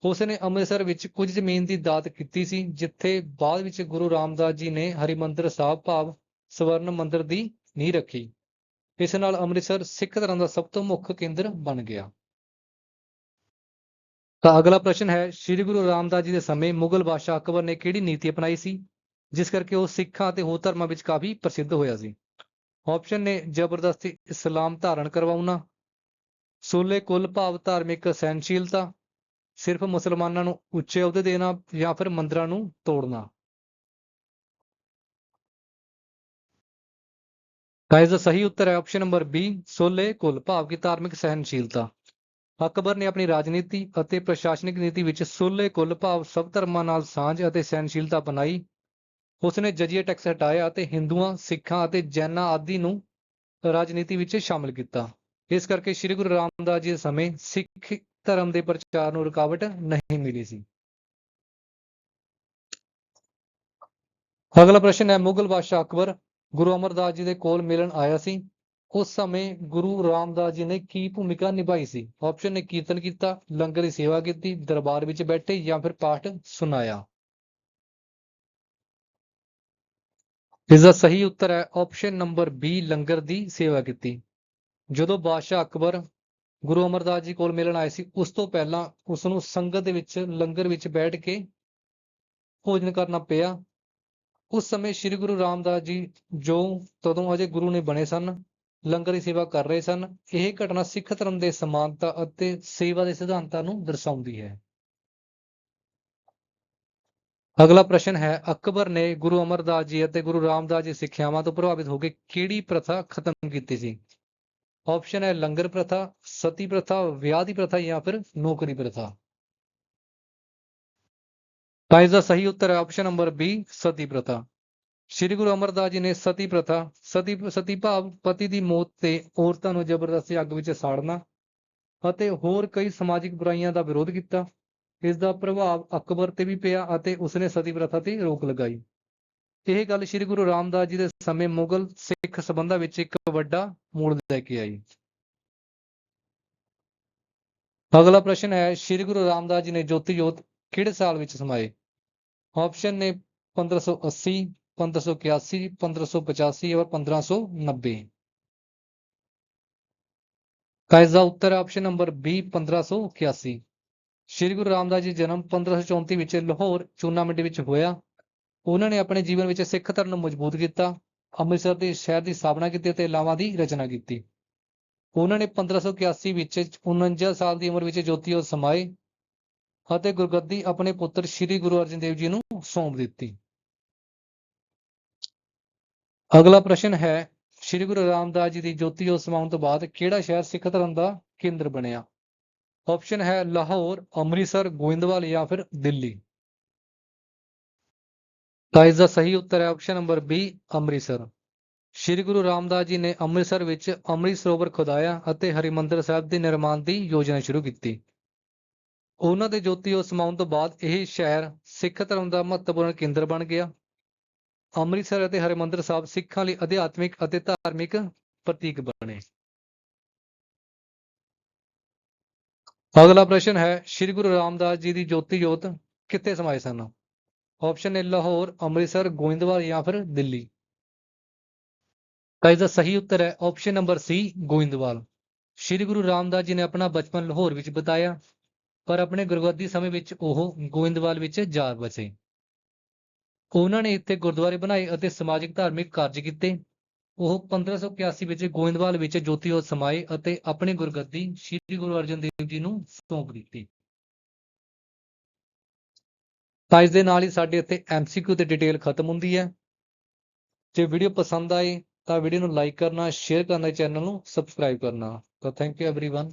ਉਸ ਨੇ ਅੰਮ੍ਰਿਤਸਰ ਵਿੱਚ ਕੁਝ ਜ਼ਮੀਨ ਦੀ ਦਾਤ ਕੀਤੀ ਸੀ, ਜਿੱਥੇ ਬਾਅਦ ਵਿੱਚ ਗੁਰੂ ਰਾਮਦਾਸ ਜੀ ਨੇ ਹਰਿਮੰਦਰ ਸਾਹਿਬ ਭਾਵ ਸਵਰਨ ਮੰਦਿਰ ਦੀ ਨੀਂਹ ਰੱਖੀ। ਇਸ ਨਾਲ ਅੰਮ੍ਰਿਤਸਰ ਸਿੱਖ ਧਰਮ ਦਾ ਸਭ ਤੋਂ ਮੁੱਖ ਕੇਂਦਰ ਬਣ ਗਿਆ। ਤਾਂ ਅਗਲਾ ਪ੍ਰਸ਼ਨ ਹੈ, ਸ਼੍ਰੀ ਗੁਰੂ ਰਾਮਦਾਸ ਜੀ ਦੇ ਸਮੇਂ ਮੁਗਲ ਬਾਦਸ਼ਾਹ ਅਕਬਰ ਨੇ ਕਿਹੜੀ ਨੀਤੀ ਅਪਣਾਈ ਸੀ, ਜਿਸ ਕਰਕੇ ਉਹ ਸਿੱਖਾਂ ਅਤੇ ਹੋਰ ਧਰਮਾਂ ਵਿੱਚ ਕਾਫੀ ਪ੍ਰਸਿੱਧ ਹੋਇਆ ਸੀ? ਆਪਸ਼ਨ ਨੇ ਜ਼ਬਰਦਸਤੀ ਇਸਲਾਮ ਧਾਰਨ ਕਰਵਾਉਣਾ, ਸੋਲੇ ਕੁੱਲ ਭਾਵ ਧਾਰਮਿਕ ਸਹਿਨਸ਼ੀਲਤਾ ਸਿਰਫ ਮੁਸਲਮਾਨਾਂ ਨੂੰ ਉੱਚੇ ਅਹੁਦੇ ਦੇਣਾ ਜਾਂ ਫਿਰ ਮੰਦਰਾਂ ਨੂੰ ਤੋੜਨਾ। ਤਾਂ ਇਸ ਦਾ ਸਹੀ ਉੱਤਰ ਹੈ ਆਪਸ਼ਨ ਨੰਬਰ ਬੀ ਸੋਲੇ, ਕੁੱਲ, ਭਾਵ ਕਿ ਧਾਰਮਿਕ ਸਹਿਨਸ਼ੀਲਤਾ ਅਕਬਰ ਨੇ ਆਪਣੀ ਰਾਜਨੀਤੀ ਅਤੇ ਪ੍ਰਸ਼ਾਸਨਿਕ ਨੀਤੀ ਵਿੱਚ ਸੋਲੇ, ਕੁੱਲ, ਭਾਵ ਸਭ ਧਰਮਾਂ ਨਾਲ ਸਾਂਝ ਅਤੇ ਸਹਿਨਸ਼ੀਲਤਾ ਅਪਣਾਈ ਉਸਨੇ ਜਜ਼ੀਆ ਟੈਕਸ ਹਟਾਇਆ ਅਤੇ ਹਿੰਦੂਆਂ, ਸਿੱਖਾਂ ਅਤੇ ਜੈਨਾਂ ਆਦਿ ਨੂੰ ਰਾਜਨੀਤੀ ਵਿੱਚ ਸ਼ਾਮਲ ਕੀਤਾ। ਇਸ ਕਰਕੇ ਸ੍ਰੀ ਗੁਰੂ ਰਾਮਦਾਸ ਜੀ ਦੇ ਸਮੇਂ ਸਿੱਖ ਧਰਮ ਦੇ ਪ੍ਰਚਾਰ ਨੂੰ ਰੁਕਾਵਟ ਨਹੀਂ ਮਿਲੀ ਸੀ। ਅਗਲਾ ਪ੍ਰਸ਼ਨ ਹੈ ਮੁਗਲ ਬਾਦਸ਼ਾਹ ਅਕਬਰ। ਗੁਰੂ ਅਮਰਦਾਸ ਜੀ ਦੇ ਕੋਲ ਮਿਲਣ ਆਇਆ ਸੀ। ਉਸ ਸਮੇਂ ਗੁਰੂ ਰਾਮਦਾਸ ਜੀ ਨੇ ਕੀ ਭੂਮਿਕਾ ਨਿਭਾਈ ਸੀ? ਆਪਸ਼ਨ ਨੇ ਕੀਰਤਨ ਕੀਤਾ, ਲੰਗਰ ਦੀ ਸੇਵਾ ਕੀਤੀ, ਦਰਬਾਰ ਵਿੱਚ ਬੈਠੇ ਜਾਂ ਫਿਰ ਪਾਠ ਸੁਣਾਇਆ। ਇਸ ਦਾ ਸਹੀ ਉੱਤਰ ਹੈ ਆਪਸ਼ਨ ਨੰਬਰ ਬੀ ਲੰਗਰ ਦੀ ਸੇਵਾ ਕੀਤੀ। ਜਦੋਂ ਬਾਦਸ਼ਾਹ ਅਕਬਰ ਗੁਰੂ ਅਮਰਦਾਸ ਜੀ ਕੋਲ ਮਿਲਣ ਆਏ ਸੀ, ਉਸ ਤੋਂ ਪਹਿਲਾਂ ਉਸ ਨੂੰ ਸੰਗਤ ਦੇ ਵਿੱਚ, ਲੰਗਰ ਵਿੱਚ ਬੈਠ ਕੇ ਭੋਜਨ ਕਰਨਾ ਪਿਆ। ਉਸ ਸਮੇਂ ਸ੍ਰੀ ਗੁਰੂ ਰਾਮਦਾਸ ਜੀ ਜੋ ਤਦੋਂ ਅਜੇ ਗੁਰੂ ਨੇ ਬਣੇ ਸਨ, ਲੰਗਰ ਦੀ ਸੇਵਾ ਕਰ ਰਹੇ ਸਨ, ਇਹ ਘਟਨਾ ਸਿੱਖ ਧਰਮ ਦੇ ਸਮਾਨਤਾ ਅਤੇ ਸੇਵਾ ਦੇ ਸਿਧਾਂਤਾਂ ਨੂੰ ਦਰਸਾਉਂਦੀ ਹੈ। ਅਗਲਾ ਪ੍ਰਸ਼ਨ ਹੈ, ਅਕਬਰ ਨੇ ਗੁਰੂ ਅਮਰਦਾਸ ਜੀ ਅਤੇ ਗੁਰੂ ਰਾਮਦਾਸ ਜੀ ਸਿੱਖਿਆਵਾਂ ਤੋਂ ਪ੍ਰਭਾਵਿਤ ਹੋ ਕੇ ਕਿਹੜੀ ਪ੍ਰਥਾ ਖਤਮ ਕੀਤੀ ਸੀ? ਆਪਸ਼ਨ ਹੈ ਲੰਗਰ ਪ੍ਰਥਾ, ਸਤੀ ਪ੍ਰਥਾ, ਵਿਆਹ ਦੀ ਪ੍ਰਥਾ ਜਾਂ ਫਿਰ ਨੌਕਰੀ ਪ੍ਰਥਾ। ਤਾਂ ਇਸ ਦਾ ਸਹੀ ਉੱਤਰ ਹੈ ਆਪਸ਼ਨ ਨੰਬਰ ਬੀ ਸਤੀ ਪ੍ਰਥਾ। ਸ਼੍ਰੀ ਗੁਰੂ ਅਮਰਦਾਸ ਜੀ ਨੇ ਸਤੀ ਪ੍ਰਥਾ, ਸਤੀ ਸਤੀ ਭਾਵ ਪਤੀ ਦੀ ਮੌਤ ਤੇ ਔਰਤਾਂ ਨੂੰ ਜ਼ਬਰਦਸਤੀ ਅੱਗ ਵਿੱਚ ਸਾੜਨਾ ਅਤੇ ਹੋਰ ਕਈ ਸਮਾਜਿਕ ਬੁਰਾਈਆਂ ਦਾ ਵਿਰੋਧ ਕੀਤਾ। ਇਸ ਦਾ ਪ੍ਰਭਾਵ ਅਕਬਰ ਤੇ ਵੀ ਪਿਆ ਅਤੇ ਉਸਨੇ ਸਤੀ ਪ੍ਰਥਾ ਤੇ ਰੋਕ ਲਗਾਈ। ਇਹ ਗੱਲ ਸ਼੍ਰੀ ਗੁਰੂ ਰਾਮਦਾਸ ਜੀ ਦੇ ਸਮੇਂ ਮੁਗਲ ਸਿੱਖ ਸਬੰਧਾਂ ਵਿੱਚ ਇੱਕ ਵੱਡਾ ਮੋੜ ਲੈ ਕੇ ਆਈ। ਅਗਲਾ ਪ੍ਰਸ਼ਨ ਹੈ, ਸ਼੍ਰੀ ਗੁਰੂ ਰਾਮਦਾਸ ਜੀ ਨੇ ਜੋਤੀ ਜੋਤ ਕਿਹੜੇ ਸਾਲ ਵਿੱਚ ਸਮਾਏ? ਆਪਸ਼ਨ ਨੇ 1580 1581 1585 ਔਰ 1590 ਤਾਂ ਇਸ ਦਾ ਉੱਤਰ option number B 1581 Shri Guru Ramdas ji ਜਨਮ 1534 ਵਿੱਚ ਲਾਹੌਰ ਚੂਨਾ ਮੰਡੀ ਵਿੱਚ ਹੋਇਆ। ਉਹਨਾਂ ਨੇ ਆਪਣੇ ਜੀਵਨ ਵਿੱਚ ਸਿੱਖ ਧਰਮ ਨੂੰ ਮਜ਼ਬੂਤ ਕੀਤਾ, ਅੰਮ੍ਰਿਤਸਰ ਦੇ ਸ਼ਹਿਰ ਦੀ ਸਥਾਪਨਾ ਕੀਤੀ ਅਤੇ ਲਾਵਾਂ ਦੀ ਰਚਨਾ ਕੀਤੀ। ਉਹਨਾਂ ਨੇ 1581 ਵਿੱਚ 49 ਸਾਲ ਦੀ ਉਮਰ ਵਿੱਚ ਜੋਤੀ ਜੋਤ ਸਮਾਏ। ਅਤੇ ਗੁਰਗੱਦੀ ਆਪਣੇ ਪੁੱਤਰ ਸ਼੍ਰੀ ਗੁਰੂ ਅਰਜਨ ਦੇਵ ਜੀ ਨੂੰ ਸੌਂਪ ਦਿੱਤੀ। ਅਗਲਾ ਪ੍ਰਸ਼ਨ ਹੈ, ਸ਼੍ਰੀ ਗੁਰੂ ਰਾਮਦਾਸ ਜੀ ਦੀ ਜੋਤੀ ਜੋਤ ਸਮਾਉਣ ਤੋਂ ਬਾਅਦ ਕਿਹੜਾ ਸ਼ਹਿਰ ਸਿੱਖ ਧਰਮ ਦਾ ਕੇਂਦਰ ਬਣਿਆ? ਆਪਸ਼ਨ ਹੈ ਲਾਹੌਰ, ਅੰਮ੍ਰਿਤਸਰ, ਗੋਇੰਦਵਾਲ ਜਾਂ ਫਿਰ ਦਿੱਲੀ। ਤਾਂ ਇਸ ਦਾ ਸਹੀ ਉੱਤਰ ਹੈ option number B Amritsar. Shri Guru Ramdas ji ਨੇ ਅੰਮ੍ਰਿਤਸਰ ਵਿੱਚ ਅੰਮ੍ਰਿਤ ਸਰੋਵਰ ਖੁਦਾਇਆ ਅਤੇ ਹਰਿਮੰਦਰ ਸਾਹਿਬ ਦੇ ਨਿਰਮਾਣ ਦੀ ਯੋਜਨਾ ਸ਼ੁਰੂ ਕੀਤੀ। ਉਹਨਾਂ ਦੇ ਜੋਤੀ ਜੋਤ ਸਮਾਉਣ ਤੋਂ ਬਾਅਦ ਇਹ ਸ਼ਹਿਰ ਸਿੱਖ ਧਰਮ ਦਾ ਮਹੱਤਵਪੂਰਨ ਕੇਂਦਰ ਬਣ ਗਿਆ। ਅੰਮ੍ਰਿਤਸਰ ਅਤੇ ਹਰਿਮੰਦਰ ਸਾਹਿਬ ਸਿੱਖਾਂ ਲਈ ਅਧਿਆਤਮਿਕ ਅਤੇ ਧਾਰਮਿਕ ਪ੍ਰਤੀਕ ਬਣੇ। ਅਗਲਾ ਪ੍ਰਸ਼ਨ ਹੈ, ਸ਼੍ਰੀ ਗੁਰੂ ਰਾਮਦਾਸ ਜੀ ਦੀ ਜੋਤੀ ਜੋਤ ਕਿੱਥੇ ਸਮਾਏ ਸਨ? ਆਪਸ਼ਨ ਹੈ ਲਾਹੌਰ, ਅੰਮ੍ਰਿਤਸਰ, ਗੋਇੰਦਵਾਲ ਜਾਂ ਫਿਰ ਦਿੱਲੀ। ਤਾਂ ਇਸ ਦਾ ਸਹੀ ਉੱਤਰ ਹੈ option number C Goindwal. Shri Guru Ramdas ji ਨੇ ਆਪਣਾ ਬਚਪਨ ਲਾਹੌਰ ਵਿੱਚ ਬਿਤਾਇਆ। ਪਰ ਆਪਣੇ ਗੁਰਗੱਦੀ ਸਮੇਂ ਵਿੱਚ ਉਹ ਗੋਇੰਦਵਾਲ ਵਿੱਚ ਜਾ ਵਸੇ ਉਹਨਾਂ ਨੇ ਇੱਥੇ ਗੁਰਦੁਆਰੇ ਬਣਾਏ ਅਤੇ ਸਮਾਜਿਕ ਧਾਰਮਿਕ ਕਾਰਜ ਕੀਤੇ ਉਹ 1581 ਵਿੱਚ ਗੋਇੰਦਵਾਲ ਵਿੱਚ ਜੋਤੀ ਜੋਤ ਸਮਾਏ ਅਤੇ ਆਪਣੀ ਗੁਰਗੱਦੀ ਸ੍ਰੀ ਗੁਰੂ ਅਰਜਨ ਦੇਵ ਜੀ ਨੂੰ ਸੌਂਪ ਦਿੱਤੀ ਤਾਂ ਇਸ ਦੇ ਨਾਲ ਹੀ ਸਾਡੇ ਇੱਥੇ ਐਮਸੀਕਿਊ ਤੇ ਡਿਟੇਲ ਖਤਮ ਹੁੰਦੀ ਹੈ ਜੇ ਵੀਡੀਓ ਪਸੰਦ ਆਏ ਤਾਂ ਵੀਡੀਓ ਨੂੰ ਲਾਈਕ ਕਰਨਾ ਸ਼ੇਅਰ ਕਰਨਾ ਚੈਨਲ ਨੂੰ ਸਬਸਕ੍ਰਾਈਬ ਕਰਨਾ ਤਾਂ ਥੈਂਕ ਯੂ एवरीवन